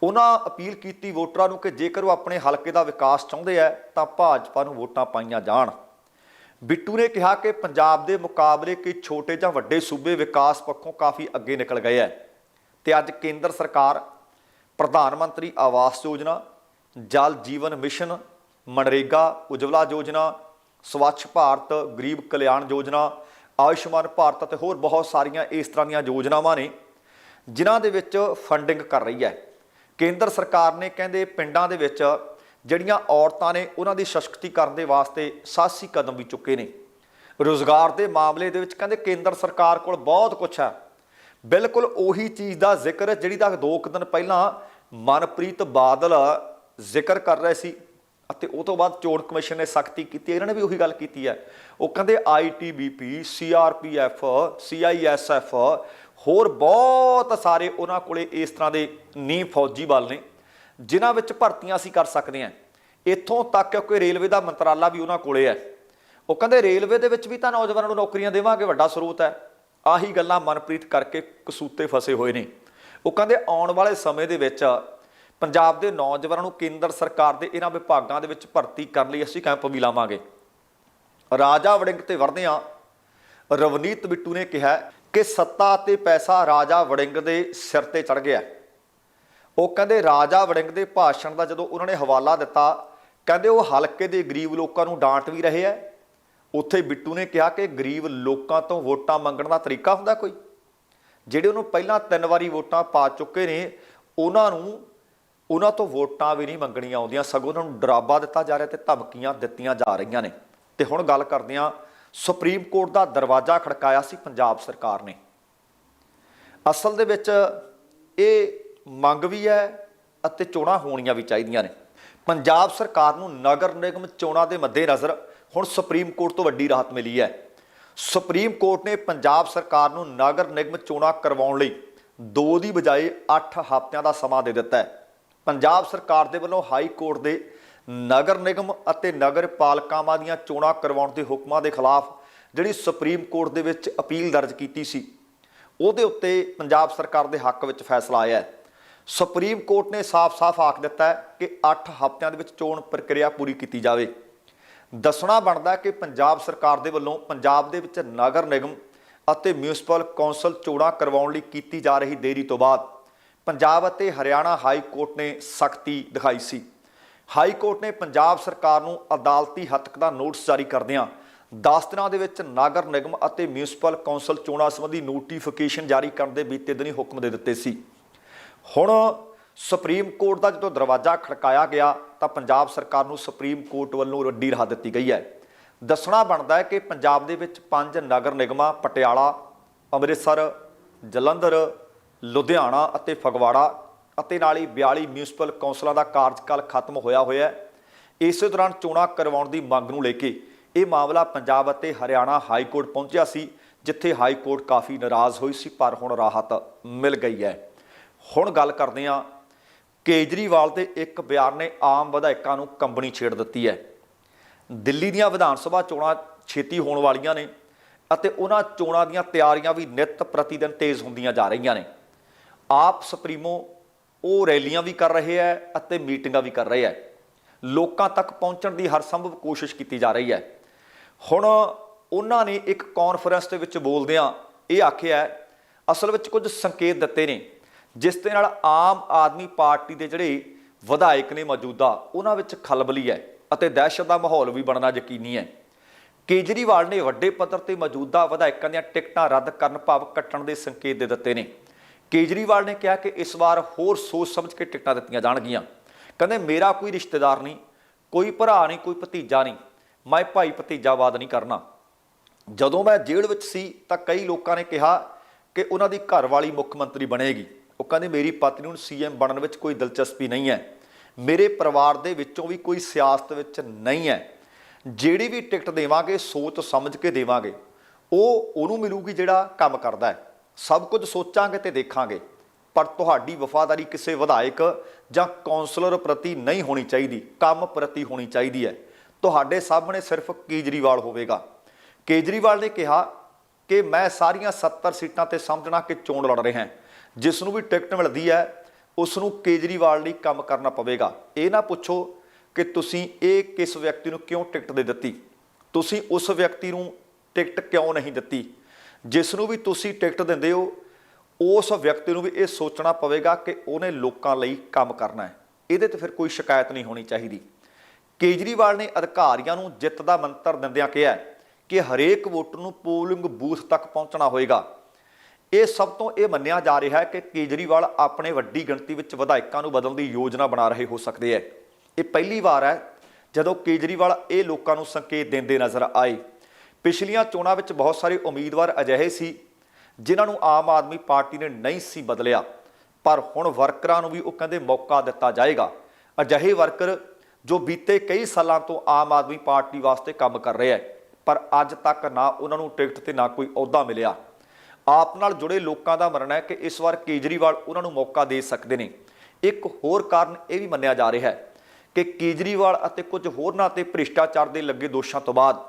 ਉਹਨਾਂ ਅਪੀਲ ਕੀਤੀ ਵੋਟਰਾਂ ਨੂੰ ਕਿ ਜੇਕਰ ਉਹ ਆਪਣੇ ਹਲਕੇ ਦਾ ਵਿਕਾਸ ਚਾਹੁੰਦੇ ਆ ਤਾਂ ਭਾਜਪਾ ਨੂੰ ਵੋਟਾਂ ਪਾਈਆਂ ਜਾਣ। ਬਿੱਟੂ ਨੇ ਕਿਹਾ ਕਿ ਪੰਜਾਬ ਦੇ ਮੁਕਾਬਲੇ ਕਈ ਛੋਟੇ ਜਾਂ ਵੱਡੇ ਸੂਬੇ ਵਿਕਾਸ ਪੱਖੋਂ ਕਾਫੀ ਅੱਗੇ ਨਿਕਲ ਗਏ ਹੈ। ਤੇ ਅੱਜ ਕੇਂਦਰ ਸਰਕਾਰ, ਪ੍ਰਧਾਨ ਮੰਤਰੀ ਆਵਾਸ ਯੋਜਨਾ, ਜਲ ਜੀਵਨ ਮਿਸ਼ਨ, ਮਨਰੇਗਾ, ਉਜਵਲਾ ਯੋਜਨਾ, ਸਵੱਛ ਭਾਰਤ, ਗਰੀਬ ਕਲਿਆਣ ਯੋਜਨਾ, ਆਯੁਸ਼ਮਾਨ ਭਾਰਤ ਅਤੇ ਹੋਰ ਬਹੁਤ ਸਾਰੀਆਂ ਇਸ ਤਰ੍ਹਾਂ ਦੀਆਂ ਯੋਜਨਾਵਾਂ ਨੇ, ਜਿਨ੍ਹਾਂ ਦੇ ਵਿੱਚ ਫੰਡਿੰਗ ਕਰ ਰਹੀ ਹੈ। ਕੇਂਦਰ ਸਰਕਾਰ ਨੇ ਕਹਿੰਦੇ ਪਿੰਡਾਂ ਦੇ ਵਿੱਚ ਜਿਹੜੀਆਂ ਔਰਤਾਂ ਨੇ ਉਹਨਾਂ ਦੀ ਸਸ਼ਕਤੀਕਰਨ ਦੇ ਵਾਸਤੇ ਸਾਹਸੀ ਕਦਮ ਵੀ ਚੁੱਕੇ ਨੇ। ਰੋਜ਼ਗਾਰ ਦੇ ਮਾਮਲੇ ਦੇ ਵਿੱਚ ਕਹਿੰਦੇ ਕੇਂਦਰ ਸਰਕਾਰ ਕੋਲ ਬਹੁਤ ਕੁਝ ਹੈ। ਬਿਲਕੁਲ ਉਹੀ ਚੀਜ਼ ਦਾ ਜ਼ਿਕਰ ਜਿਹੜੀ ਦਾ ਦੋ ਕੁ ਦਿਨ ਪਹਿਲਾਂ ਮਨਪ੍ਰੀਤ ਬਾਦਲ ਜ਼ਿਕਰ ਕਰ ਰਹੇ ਸੀ ਅਤੇ ਉਹ ਤੋਂ ਬਾਅਦ ਚੋਣ ਕਮਿਸ਼ਨ ਨੇ ਸਖਤੀ ਕੀਤੀ ਇਹਨਾਂ ਨੇ ਵੀ ਉਹੀ ਗੱਲ ਕੀਤੀ ਹੈ। ਉਹ ਕਹਿੰਦੇ ਆਈਟੀਬੀਪੀ ਸੀਆਰਪੀਐਫ ਸੀਆਈਐਸਐਫ ਹੋਰ ਬਹੁਤ ਸਾਰੇ ਉਹਨਾਂ ਕੋਲੇ ਇਸ ਤਰ੍ਹਾਂ ਦੇ ਨੀ ਫੌਜੀ ਬਲ ਨੇ। ਜਿਨ੍ਹਾਂ ਵਿੱਚ ਭਰਤੀਆਂ ਅਸੀਂ ਕਰ ਸਕਦੇ ਹਾਂ। ਇੱਥੋਂ ਤੱਕ ਕਿ ਰੇਲਵੇ ਦਾ ਮੰਤਰਾਲਾ ਵੀ ਉਹਨਾਂ ਕੋਲੇ ਹੈ। ਉਹ ਕਹਿੰਦੇ, ਰੇਲਵੇ ਦੇ ਵਿੱਚ ਵੀ ਤਾਂ ਨੌਜਵਾਨਾਂ ਨੂੰ ਨੌਕਰੀਆਂ ਦੇਵਾਂਗੇ, ਵੱਡਾ ਸਰੋਤ ਹੈ। ਆਹੀ ਗੱਲਾਂ ਮਨਪ੍ਰੀਤ ਕਰਕੇ ਕਸੂਤੇ ਫਸੇ ਹੋਏ ਨੇ। ਉਹ ਕਹਿੰਦੇ, ਆਉਣ ਵਾਲੇ ਸਮੇਂ ਦੇ ਵਿੱਚ ਪੰਜਾਬ ਦੇ ਨੌਜਵਾਨਾਂ ਨੂੰ ਕੇਂਦਰ ਸਰਕਾਰ ਦੇ ਇਹਨਾਂ ਵਿਭਾਗਾਂ ਦੇ ਵਿੱਚ ਭਰਤੀ ਕਰਨ ਲਈ ਅਸੀਂ ਕੈਂਪ ਵੀ ਲਾਵਾਂਗੇ। ਰਾਜਾ ਵੜਿੰਗ ਤੇ ਵੜਦੇ ਹਾਂ। ਰਵਨੀਤ ਬਿੱਟੂ ਨੇ ਕਿਹਾ ਕਿ ਸੱਤਾ ਤੇ ਪੈਸਾ ਰਾਜਾ ਵੜਿੰਗ ਦੇ ਸਿਰ ਤੇ ਚੜ ਗਿਆ। ਉਹ ਕਹਿੰਦੇ ਰਾਜਾ ਵੜਿੰਗ ਦੇ ਭਾਸ਼ਣ ਦਾ ਜਦੋਂ ਉਹਨਾਂ ਨੇ ਹਵਾਲਾ ਦਿੱਤਾ, ਕਹਿੰਦੇ ਉਹ ਹਲਕੇ ਦੇ ਗਰੀਬ ਲੋਕਾਂ ਨੂੰ ਡਾਂਟ ਵੀ ਰਹੇ ਆ ਉੱਥੇ ਬਿੱਟੂ ਨੇ ਕਿਹਾ ਕਿ ਗਰੀਬ ਲੋਕਾਂ ਤੋਂ ਵੋਟਾਂ ਮੰਗਣ ਦਾ ਤਰੀਕਾ ਹੁੰਦਾ ਕੋਈ? ਜਿਹੜੇ ਉਹਨੂੰ ਪਹਿਲਾਂ ਤਿੰਨ ਵਾਰੀ ਵੋਟਾਂ ਪਾ ਚੁੱਕੇ ਨੇ, ਉਹਨਾਂ ਨੂੰ, ਉਹਨਾਂ ਤੋਂ ਵੋਟਾਂ ਵੀ ਨਹੀਂ ਮੰਗਣੀਆਂ ਆਉਂਦੀਆਂ, ਸਗੋਂ ਉਹਨਾਂ ਨੂੰ ਡਰਾਵਾ ਦਿੱਤਾ ਜਾ ਰਿਹਾ ਤੇ ਧਮਕੀਆਂ ਦਿੱਤੀਆਂ ਜਾ ਰਹੀਆਂ ਨੇ। ਤੇ ਹੁਣ ਗੱਲ ਕਰਦੇ ਹਾਂ, ਸੁਪਰੀਮ ਕੋਰਟ ਦਾ ਦਰਵਾਜ਼ਾ ਖੜਕਾਇਆ ਸੀ ਪੰਜਾਬ ਸਰਕਾਰ ਨੇ। ਅਸਲ ਦੇ ਵਿੱਚ ਇਹ ਮੰਗ ਵੀ ਹੈ ਅਤੇ ਚੋਣਾਂ ਹੋਣੀਆਂ ਵੀ ਚਾਹੀਦੀਆਂ ਨੇ। ਪੰਜਾਬ ਸਰਕਾਰ ਨੂੰ ਨਗਰ ਨਿਗਮ ਚੋਣਾਂ ਦੇ ਮੱਦੇਨਜ਼ਰ ਹੁਣ ਸੁਪਰੀਮ ਕੋਰਟ ਤੋਂ ਵੱਡੀ ਰਾਹਤ ਮਿਲੀ ਹੈ। ਸੁਪਰੀਮ ਕੋਰਟ ਨੇ ਪੰਜਾਬ ਸਰਕਾਰ ਨੂੰ ਨਗਰ ਨਿਗਮ ਚੋਣਾਂ ਕਰਵਾਉਣ ਲਈ 2 ਦੀ ਬਜਾਏ 8 ਹਫ਼ਤਿਆਂ ਦਾ ਸਮਾਂ ਦੇ ਦਿੱਤਾ ਹੈ। ਪੰਜਾਬ ਸਰਕਾਰ ਦੇ ਵੱਲੋਂ ਹਾਈ ਕੋਰਟ ਦੇ ਨਗਰ ਨਿਗਮ ਅਤੇ ਨਗਰ ਪਾਲਿਕਾਵਾਂ ਦੀਆਂ ਚੋਣਾਂ ਕਰਵਾਉਣ ਦੇ ਹੁਕਮਾਂ ਦੇ ਖਿਲਾਫ ਜਿਹੜੀ ਸੁਪਰੀਮ ਕੋਰਟ ਦੇ ਵਿੱਚ ਅਪੀਲ ਦਰਜ ਕੀਤੀ ਸੀ, ਉਹਦੇ ਉੱਤੇ ਪੰਜਾਬ ਸਰਕਾਰ ਦੇ ਹੱਕ ਵਿੱਚ ਫੈਸਲਾ ਆਇਆ ਹੈ। ਸੁਪਰੀਮ ਕੋਰਟ ਨੇ ਸਾਫ਼-ਸਾਫ਼ ਆਖ ਦਿੱਤਾ ਹੈ ਕਿ 8 ਹਫ਼ਤਿਆਂ ਦੇ ਵਿੱਚ ਚੋਣ ਪ੍ਰਕਿਰਿਆ ਪੂਰੀ ਕੀਤੀ ਜਾਵੇ। ਦੱਸਣਾ ਬਣਦਾ ਕਿ ਪੰਜਾਬ ਸਰਕਾਰ ਦੇ ਵੱਲੋਂ ਪੰਜਾਬ ਦੇ ਵਿੱਚ ਨਗਰ ਨਿਗਮ ਅਤੇ ਮਿਊਨਿਸਪਲ ਕੌਂਸਲ ਚੋਣਾਂ ਕਰਵਾਉਣ ਲਈ ਕੀਤੀ ਜਾ ਰਹੀ ਦੇਰੀ ਤੋਂ ਬਾਅਦ ਪੰਜਾਬ ਅਤੇ ਹਰਿਆਣਾ ਹਾਈ ਕੋਰਟ ਨੇ ਸਖਤੀ ਦਿਖਾਈ ਸੀ। ਹਾਈ ਕੋਰਟ ਨੇ ਪੰਜਾਬ ਸਰਕਾਰ ਨੂੰ ਅਦਾਲਤੀ ਹੱਤਕ ਦਾ ਨੋਟਿਸ ਜਾਰੀ ਕਰਦਿਆਂ 10 ਦਿਨਾਂ ਦੇ ਵਿੱਚ ਨਗਰ ਨਿਗਮ ਅਤੇ ਮਿਊਨਿਸਪਲ ਕੌਂਸਲ ਚੋਣਾਂ ਸੰਬੰਧੀ ਨੋਟੀਫਿਕੇਸ਼ਨ ਜਾਰੀ ਕਰਨ ਦੇ ਬੀਤੇ ਦਿਨੀ ਹੁਕਮ ਦੇ ਦਿੱਤੇ ਸੀ। ਹੁਣ ਸੁਪਰੀਮ ਕੋਰਟ ਦਾ ਜਦੋਂ ਦਰਵਾਜ਼ਾ ਖੜਕਾਇਆ ਗਿਆ ਤਾਂ ਪੰਜਾਬ ਸਰਕਾਰ ਨੂੰ ਸੁਪਰੀਮ ਕੋਰਟ ਵੱਲੋਂ ਰੱਡੀ ਰਾਹ ਦਿੱਤੀ ਗਈ ਹੈ। ਦੱਸਣਾ ਬਣਦਾ ਹੈ ਕਿ ਪੰਜਾਬ ਦੇ ਵਿੱਚ ਪੰਜ ਨਗਰ ਨਿਗਮਾਂ ਪਟਿਆਲਾ, ਅੰਮ੍ਰਿਤਸਰ, ਜਲੰਧਰ, ਲੁਧਿਆਣਾ ਅਤੇ ਫਗਵਾੜਾ ਅਤੇ ਨਾਲ ਹੀ 42 ਮਿਊਨਿਸਪਲ ਕੌਂਸਲਾਂ ਦਾ ਕਾਰਜਕਾਲ ਖਤਮ ਹੋਇਆ ਹੋਇਆ ਹੈ। ਇਸੇ ਦੌਰਾਨ ਚੋਣਾਂ ਕਰਵਾਉਣ ਦੀ ਮੰਗ ਨੂੰ ਲੈ ਕੇ ਇਹ ਮਾਮਲਾ ਪੰਜਾਬ ਅਤੇ ਹਰਿਆਣਾ ਹਾਈ ਕੋਰਟ ਪਹੁੰਚਿਆ ਸੀ, ਜਿੱਥੇ ਹਾਈ ਕੋਰਟ ਕਾਫੀ ਨਾਰਾਜ਼ ਹੋਈ ਸੀ, ਪਰ ਹੁਣ ਰਾਹਤ ਮਿਲ ਗਈ ਹੈ। ਹੁਣ ਗੱਲ ਕਰਦੇ ਹਾਂ ਕੇਜਰੀਵਾਲ ਦੇ ਇੱਕ ਬਿਆਨ ਨੇ ਆਮ ਵਿਧਾਇਕਾਂ ਨੂੰ ਕੰਬਣੀ ਛੇੜ ਦਿੱਤੀ ਹੈ। ਦਿੱਲੀ ਦੀਆਂ ਵਿਧਾਨ ਸਭਾ ਚੋਣਾਂ ਛੇਤੀ ਹੋਣ ਵਾਲੀਆਂ ਨੇ ਅਤੇ ਉਹਨਾਂ ਚੋਣਾਂ ਦੀਆਂ ਤਿਆਰੀਆਂ ਵੀ ਨਿਤ ਪ੍ਰਤੀ ਦਿਨ ਤੇਜ਼ ਹੁੰਦੀਆਂ ਜਾ ਰਹੀਆਂ ਨੇ। ਆਪ ਸੁਪਰੀਮੋ ਉਹ ਰੈਲੀਆਂ ਵੀ ਕਰ ਰਹੇ ਹੈ ਅਤੇ ਮੀਟਿੰਗਾਂ ਵੀ ਕਰ ਰਹੇ ਹੈ। ਲੋਕਾਂ ਤੱਕ ਪਹੁੰਚਣ ਦੀ ਹਰ ਸੰਭਵ ਕੋਸ਼ਿਸ਼ ਕੀਤੀ ਜਾ ਰਹੀ ਹੈ। ਹੁਣ ਉਹਨਾਂ ਨੇ ਇੱਕ ਕਾਨਫਰੰਸ ਦੇ ਵਿੱਚ ਬੋਲਦਿਆਂ ਇਹ ਆਖਿਆ ਅਸਲ ਵਿੱਚ ਕੁਝ ਸੰਕੇਤ ਦਿੱਤੇ ਨੇ। ਜਿਸ ਦੇ ਨਾਲ ਆਮ ਆਦਮੀ ਪਾਰਟੀ ਦੇ ਜਿਹੜੇ ਵਿਧਾਇਕ ਨੇ ਮੌਜੂਦਾ, ਉਹਨਾਂ ਵਿੱਚ ਖਲਬਲੀ ਹੈ ਅਤੇ ਦਹਿਸ਼ਤ ਦਾ ਮਾਹੌਲ ਵੀ ਬਣਨਾ ਯਕੀਨੀ ਹੈ। ਕੇਜਰੀਵਾਲ ਨੇ ਵੱਡੇ ਪੱਧਰ ਤੇ ਮੌਜੂਦਾ ਵਿਧਾਇਕਾਂ ਦੀਆਂ ਟਿਕਟਾਂ ਰੱਦ ਕਰਨ ਭਾਵ ਕੱਟਣ ਦੇ ਸੰਕੇਤ ਦੇ ਦਿੱਤੇ ਨੇ। ਕੇਜਰੀਵਾਲ ਨੇ ਕਿਹਾ ਕਿ ਇਸ ਵਾਰ ਹੋਰ ਸੋਚ ਸਮਝ ਕੇ ਟਿਕਟਾਂ ਦਿੱਤੀਆਂ ਜਾਣਗੀਆਂ। ਕਹਿੰਦੇ, ਮੇਰਾ ਕੋਈ ਰਿਸ਼ਤੇਦਾਰ ਨਹੀਂ, ਕੋਈ ਭਰਾ ਨਹੀਂ, ਕੋਈ ਭਤੀਜਾ ਨਹੀਂ, ਮੈਂ ਭਾਈ ਭਤੀਜਾਵਾਦ ਨਹੀਂ ਕਰਨਾ। ਜਦੋਂ ਮੈਂ ਜੇਲ੍ਹ ਵਿੱਚ ਸੀ ਤਾਂ ਕਈ ਲੋਕਾਂ ਨੇ ਕਿਹਾ ਕਿ ਉਹਨਾਂ ਦੀ ਘਰਵਾਲੀ ਮੁੱਖ ਮੰਤਰੀ ਬਣੇਗੀ। ਉਹ ਕਹਿੰਦੇ ਮੇਰੀ ਪਤਨੀ ਨੂੰ ਸੀਐਮ ਬਣਨ ਵਿੱਚ ਕੋਈ ਦਿਲਚਸਪੀ ਨਹੀਂ ਹੈ। ਮੇਰੇ ਪਰਿਵਾਰ ਦੇ ਵਿੱਚੋਂ ਵੀ ਕੋਈ ਸਿਆਸਤ ਵਿੱਚ ਨਹੀਂ ਹੈ। ਜਿਹੜੀ ਵੀ ਟਿਕਟ ਦੇਵਾਂਗੇ, ਸੋਚ ਸਮਝ ਕੇ ਦੇਵਾਂਗੇ। ਉਹ ਉਹਨੂੰ ਮਿਲੂਗੀ ਜਿਹੜਾ ਕੰਮ ਕਰਦਾ ਹੈ। ਸਭ ਕੁਝ ਸੋਚਾਂਗੇ ਤੇ ਦੇਖਾਂਗੇ। ਪਰ ਤੁਹਾਡੀ ਵਫਾਦਾਰੀ ਕਿਸੇ ਵਿਧਾਇਕ ਜਾਂ ਕਾਉਂਸਲਰ ਪ੍ਰਤੀ ਨਹੀਂ ਹੋਣੀ ਚਾਹੀਦੀ। ਕੰਮ ਪ੍ਰਤੀ ਹੋਣੀ ਚਾਹੀਦੀ ਹੈ। ਤੁਹਾਡੇ ਸਾਹਮਣੇ ਸਿਰਫ ਕੇਜਰੀਵਾਲ ਹੋਵੇਗਾ। ਕੇਜਰੀਵਾਲ ਨੇ ਕਿਹਾ ਕਿ ਮੈਂ ਸਾਰੀਆਂ 70 ਸੀਟਾਂ ਤੇ ਸਮਝਣਾ ਕਿ ਚੋਣ ਲੜ ਰਿਹਾ ਹਾਂ। ਜਿਸ ਨੂੰ ਵੀ ਟਿਕਟ ਮਿਲਦੀ ਹੈ ਉਸ ਨੂੰ ਕੇਜਰੀਵਾਲ ਲਈ ਕੰਮ ਕਰਨਾ ਪਵੇਗਾ। ਇਹ ਨਾ ਪੁੱਛੋ ਕਿ ਤੁਸੀਂ ਇਹ ਕਿਸ ਵਿਅਕਤੀ ਨੂੰ ਕਿਉਂ ਟਿਕਟ ਦੇ ਦਿੱਤੀ? ਤੁਸੀਂ ਉਸ ਵਿਅਕਤੀ ਨੂੰ ਟਿਕਟ ਕਿਉਂ ਨਹੀਂ ਦਿੱਤੀ? ਜਿਸ ਨੂੰ ਵੀ ਤੁਸੀਂ ਟਿਕਟ ਦਿੰਦੇ ਹੋ, ਉਸ ਵਿਅਕਤੀ ਨੂੰ ਵੀ ਇਹ ਸੋਚਣਾ ਪਵੇਗਾ ਕਿ ਉਹਨੇ ਲੋਕਾਂ ਲਈ ਕੰਮ ਕਰਨਾ ਹੈ। ਇਹਦੇ ਤੇ ਫਿਰ ਕੋਈ ਸ਼ਿਕਾਇਤ ਨਹੀਂ ਹੋਣੀ ਚਾਹੀਦੀ। ਕੇਜਰੀਵਾਲ ਨੇ ਅਧਿਕਾਰੀਆਂ ਨੂੰ ਜਿੱਤ ਦਾ ਮੰਤਰ ਦਿੰਦਿਆਂ ਕਿਹਾ ਕਿ ਹਰੇਕ ਵੋਟਰ ਨੂੰ ਪੋਲਿੰਗ ਬੂਥ ਤੱਕ ਪਹੁੰਚਣਾ ਹੋਏਗਾ। ਇਹ ਸਭ ਤੋਂ ਇਹ ਮੰਨਿਆ ਜਾ ਰਿਹਾ ਹੈ ਕਿ ਕੇਜਰੀਵਾਲ ਆਪਣੇ ਵੱਡੀ ਗਿਣਤੀ ਵਿੱਚ ਵਿਧਾਇਕਾਂ ਨੂੰ ਬਦਲਣ ਦੀ ਯੋਜਨਾ ਬਣਾ ਰਹੇ ਹੋ ਸਕਦੇ ਹੈ ਇਹ ਪਹਿਲੀ ਵਾਰ ਹੈ ਜਦੋਂ ਕੇਜਰੀਵਾਲ ਇਹ ਲੋਕਾਂ ਨੂੰ ਸੰਕੇਤ ਦਿੰਦੇ ਨਜ਼ਰ ਆਏ। ਪਿਛਲੀਆਂ ਚੋਣਾਂ ਵਿੱਚ ਬਹੁਤ ਸਾਰੇ ਉਮੀਦਵਾਰ ਅਜਿਹੇ ਸੀ, ਜਿਨ੍ਹਾਂ ਨੂੰ ਆਮ ਆਦਮੀ ਪਾਰਟੀ ਨੇ ਨਹੀਂ ਸੀ ਬਦਲਿਆ। ਪਰ ਹੁਣ ਵਰਕਰਾਂ ਨੂੰ ਵੀ ਉਹ ਕਹਿੰਦੇ ਮੌਕਾ ਦਿੱਤਾ ਜਾਏਗਾ। ਅਜਿਹੇ ਵਰਕਰ ਜੋ ਬੀਤੇ ਕਈ ਸਾਲਾਂ ਤੋਂ ਆਮ ਆਦਮੀ ਪਾਰਟੀ ਵਾਸਤੇ ਕੰਮ ਕਰ ਰਿਹਾ ਹੈ ਪਰ ਅੱਜ ਤੱਕ ਨਾ ਉਹਨਾਂ ਨੂੰ ਟਿਕਟ ਤੇ ਨਾ ਕੋਈ ਅਹੁਦਾ ਮਿਲਿਆ। ਆਪ ਨਾਲ ਜੁੜੇ ਲੋਕਾਂ ਦਾ ਮੰਨਣਾ ਹੈ ਕਿ ਇਸ ਵਾਰ ਕੇਜਰੀਵਾਲ ਉਹਨਾਂ ਨੂੰ ਮੌਕਾ ਦੇ ਸਕਦੇ ਨੇ। ਇੱਕ ਹੋਰ ਕਾਰਨ ਇਹ ਵੀ ਮੰਨਿਆ ਜਾ ਰਿਹਾ ਹੈ ਕਿ ਕੇਜਰੀਵਾਲ ਅਤੇ ਕੁਝ ਹੋਰਨਾਂ ਤੇ ਭ੍ਰਿਸ਼ਟਾਚਾਰ ਦੇ ਲੱਗੇ ਦੋਸ਼ਾਂ ਤੋਂ ਬਾਅਦ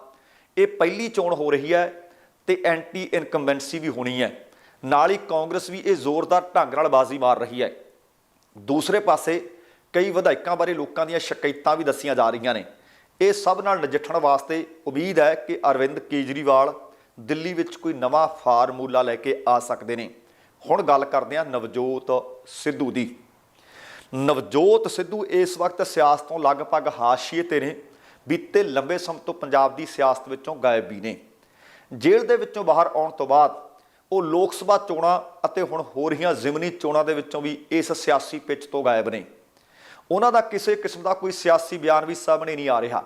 ਇਹ ਪਹਿਲੀ ਚੋਣ ਹੋ ਰਹੀ ਹੈ ਤੇ ਐਂਟੀ ਇਨਕੰਬੈਂਸੀ ਵੀ ਹੋਣੀ ਹੈ। ਨਾਲ ਹੀ ਕਾਂਗਰਸ ਵੀ ਇਹ ਜ਼ੋਰਦਾਰ ਢੰਗ ਨਾਲ ਬਾਜ਼ੀ ਮਾਰ ਰਹੀ ਹੈ। ਦੂਸਰੇ ਪਾਸੇ ਕਈ ਵਿਧਾਇਕਾਂ ਬਾਰੇ ਲੋਕਾਂ ਦੀਆਂ ਸ਼ਿਕਾਇਤਾਂ ਵੀ ਦੱਸੀਆਂ ਜਾ ਰਹੀਆਂ ਨੇ। ਇਹ ਸਭ ਨਾਲ ਨਜਿੱਠਣ ਵਾਸਤੇ ਉਮੀਦ ਹੈ ਕਿ ਅਰਵਿੰਦ ਕੇਜਰੀਵਾਲ ਦਿੱਲੀ ਵਿੱਚ ਕੋਈ ਨਵਾਂ ਫਾਰਮੂਲਾ ਲੈ ਕੇ ਆ ਸਕਦੇ ਨੇ। ਹੁਣ ਗੱਲ ਕਰਦੇ ਹਾਂ ਨਵਜੋਤ ਸਿੱਧੂ ਦੀ। ਨਵਜੋਤ ਸਿੱਧੂ ਇਸ ਵਕਤ ਸਿਆਸਤ ਤੋਂ ਲਗਭਗ ਹਾਸ਼ੀਏ ਤੇ ਨੇ। ਬੀਤੇ ਲੰਬੇ ਸਮੇਂ ਤੋਂ ਪੰਜਾਬ ਦੀ ਸਿਆਸਤ ਵਿੱਚੋਂ ਗਾਇਬ ਵੀ ਨੇ। ਜੇਲ੍ਹ ਦੇ ਵਿੱਚੋਂ ਬਾਹਰ ਆਉਣ ਤੋਂ ਬਾਅਦ ਉਹ ਲੋਕ ਸਭਾ ਚੋਣਾਂ ਅਤੇ ਹੁਣ ਹੋ ਰਹੀਆਂ ਜ਼ਿਮਨੀ ਚੋਣਾਂ ਦੇ ਵਿੱਚੋਂ ਵੀ ਇਸ ਸਿਆਸੀ ਪਿੱਚ ਤੋਂ ਗਾਇਬ ਨੇ। ਉਹਨਾਂ ਦਾ ਕਿਸੇ ਕਿਸਮ ਦਾ ਕੋਈ ਸਿਆਸੀ ਬਿਆਨ ਵੀ ਸਾਹਮਣੇ ਨਹੀਂ ਆ ਰਿਹਾ।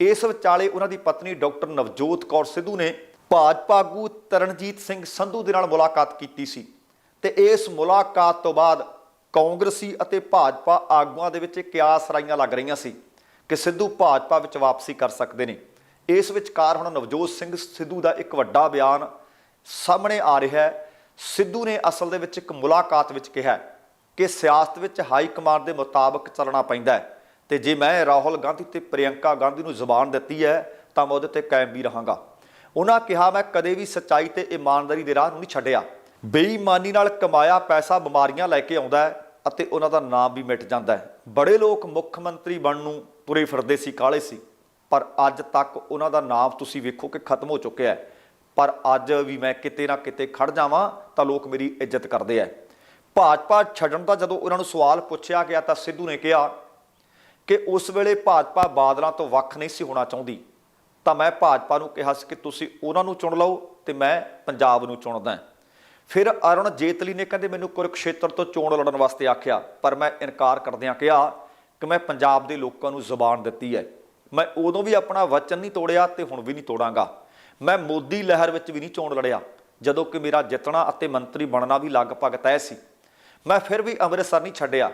ਇਸ ਵਿਚਾਲੇ ਉਹਨਾਂ ਦੀ ਪਤਨੀ ਡਾਕਟਰ ਨਵਜੋਤ ਕੌਰ ਸਿੱਧੂ ਨੇ ਭਾਜਪਾ ਆਗੂ ਤਰਨਜੀਤ ਸਿੰਘ ਸੰਧੂ ਦੇ ਨਾਲ ਮੁਲਾਕਾਤ ਕੀਤੀ ਸੀ ਤੇ ਇਸ ਮੁਲਾਕਾਤ ਤੋਂ ਬਾਅਦ ਕਾਂਗਰਸੀ ਅਤੇ ਭਾਜਪਾ ਆਗੂਆਂ ਦੇ ਵਿੱਚ ਕਿਆਸ ਰਾਈਆਂ ਲੱਗ ਰਹੀਆਂ ਸੀ ਕਿ ਸਿੱਧੂ ਭਾਜਪਾ ਵਿੱਚ ਵਾਪਸੀ ਕਰ ਸਕਦੇ ਨੇ। ਇਸ ਵਿਚਕਾਰ ਹੁਣ ਨਵਜੋਤ ਸਿੰਘ ਸਿੱਧੂ ਦਾ ਇੱਕ ਵੱਡਾ ਬਿਆਨ ਸਾਹਮਣੇ ਆ ਰਿਹਾ ਹੈ। ਸਿੱਧੂ ਨੇ ਅਸਲ ਦੇ ਵਿੱਚ ਇੱਕ ਮੁਲਾਕਾਤ ਵਿੱਚ ਕਿਹਾ ਕਿ ਸਿਆਸਤ ਵਿੱਚ ਹਾਈ ਕਮਾਂਡ ਦੇ ਮੁਤਾਬਕ ਚੱਲਣਾ ਪੈਂਦਾ ਹੈ ਤੇ ਜੇ ਮੈਂ ਰਾਹੁਲ ਗਾਂਧੀ ਤੇ ਪ੍ਰਿਯੰਕਾ ਗਾਂਧੀ ਨੂੰ ਜ਼ੁਬਾਨ ਦਿੱਤੀ ਹੈ ਤਾਂ ਮੈਂ ਉਹਦੇ ਤੇ ਕਾਇਮ ਵੀ ਰਹਾਂਗਾ। ਉਹਨਾਂ ਕਿਹਾ, ਮੈਂ ਕਦੇ ਵੀ ਸੱਚਾਈ ਤੇ ਇਮਾਨਦਾਰੀ ਦੇ ਰਾਹ ਨੂੰ ਨਹੀਂ ਛੱਡਿਆ। ਬੇਈਮਾਨੀ ਨਾਲ ਕਮਾਇਆ ਪੈਸਾ ਬਿਮਾਰੀਆਂ ਲੈ ਕੇ ਆਉਂਦਾ ਹੈ ਅਤੇ ਉਹਨਾਂ ਦਾ ਨਾਮ ਵੀ ਮਿਟ ਜਾਂਦਾ ਹੈ। ਬੜੇ ਲੋਕ ਮੁੱਖ ਮੰਤਰੀ ਬਣਨ ਨੂੰ ਤੁਰੇ ਫਿਰਦੇ ਸੀ, ਕਾਲੇ ਸੀ। ਪਰ ਅੱਜ ਤੱਕ ਉਹਨਾਂ ਦਾ ਨਾਮ ਤੁਸੀਂ ਵੇਖੋ ਕਿ ਖਤਮ ਹੋ ਚੁੱਕਿਆ ਹੈ। ਪਰ ਅੱਜ ਵੀ ਮੈਂ ਕਿਤੇ ਨਾ ਕਿਤੇ ਖੜ ਜਾਵਾਂ ਤਾਂ ਲੋਕ ਮੇਰੀ ਇੱਜ਼ਤ ਕਰਦੇ ਆ ਭਾਜਪਾ ਛੱਡਣ ਦਾ ਜਦੋਂ ਉਹਨਾਂ ਨੂੰ ਸਵਾਲ ਪੁੱਛਿਆ ਗਿਆ ਤਾਂ ਸਿੱਧੂ ਨੇ ਕਿਹਾ ਕਿ ਉਸ ਵੇਲੇ ਭਾਜਪਾ ਬਾਦਲਾਂ ਤੋਂ ਵੱਖ ਨਹੀਂ ਸੀ ਹੋਣਾ ਚਾਹੁੰਦੀ। ਤਾਂ ਮੈਂ ਭਾਜਪਾ ਨੂੰ ਕਿਹਾ ਸੀ ਕਿ ਤੁਸੀਂ ਉਹਨਾਂ ਨੂੰ ਚੁਣ ਲਓ ਤੇ ਮੈਂ ਪੰਜਾਬ ਨੂੰ ਚੁਣਦਾ ਫਿਰ ਅਰੁਣ ਜੇਤਲੀ ਨੇ ਕਹਿੰਦੇ ਮੈਨੂੰ ਕੁਰਕਸ਼ੇਤਰ ਤੋਂ ਚੋਣ ਲੜਨ ਵਾਸਤੇ ਆਖਿਆ, ਪਰ ਮੈਂ ਇਨਕਾਰ ਕਰਦਿਆਂ ਕਿਹਾ ਕਿ ਮੈਂ ਪੰਜਾਬ ਦੇ ਲੋਕਾਂ ਨੂੰ ਜ਼ੁਬਾਨ ਦਿੱਤੀ ਹੈ। ਮੈਂ ਉਦੋਂ ਵੀ ਆਪਣਾ ਵਚਨ ਨਹੀਂ ਤੋੜਿਆ ਤੇ ਹੁਣ ਵੀ ਨਹੀਂ ਤੋੜਾਂਗਾ। ਮੈਂ ਮੋਦੀ ਲਹਿਰ ਵਿੱਚ ਵੀ ਨਹੀਂ ਚੋਣ ਲੜਿਆ, ਜਦੋਂ ਕਿ ਮੇਰਾ ਜਿੱਤਣਾ ਅਤੇ ਮੰਤਰੀ ਬਣਨਾ ਵੀ ਲਗਭਗ ਤੈਅ ਸੀ। ਮੈਂ ਫਿਰ ਵੀ ਅੰਮ੍ਰਿਤਸਰ ਨਹੀਂ ਛੱਡਿਆ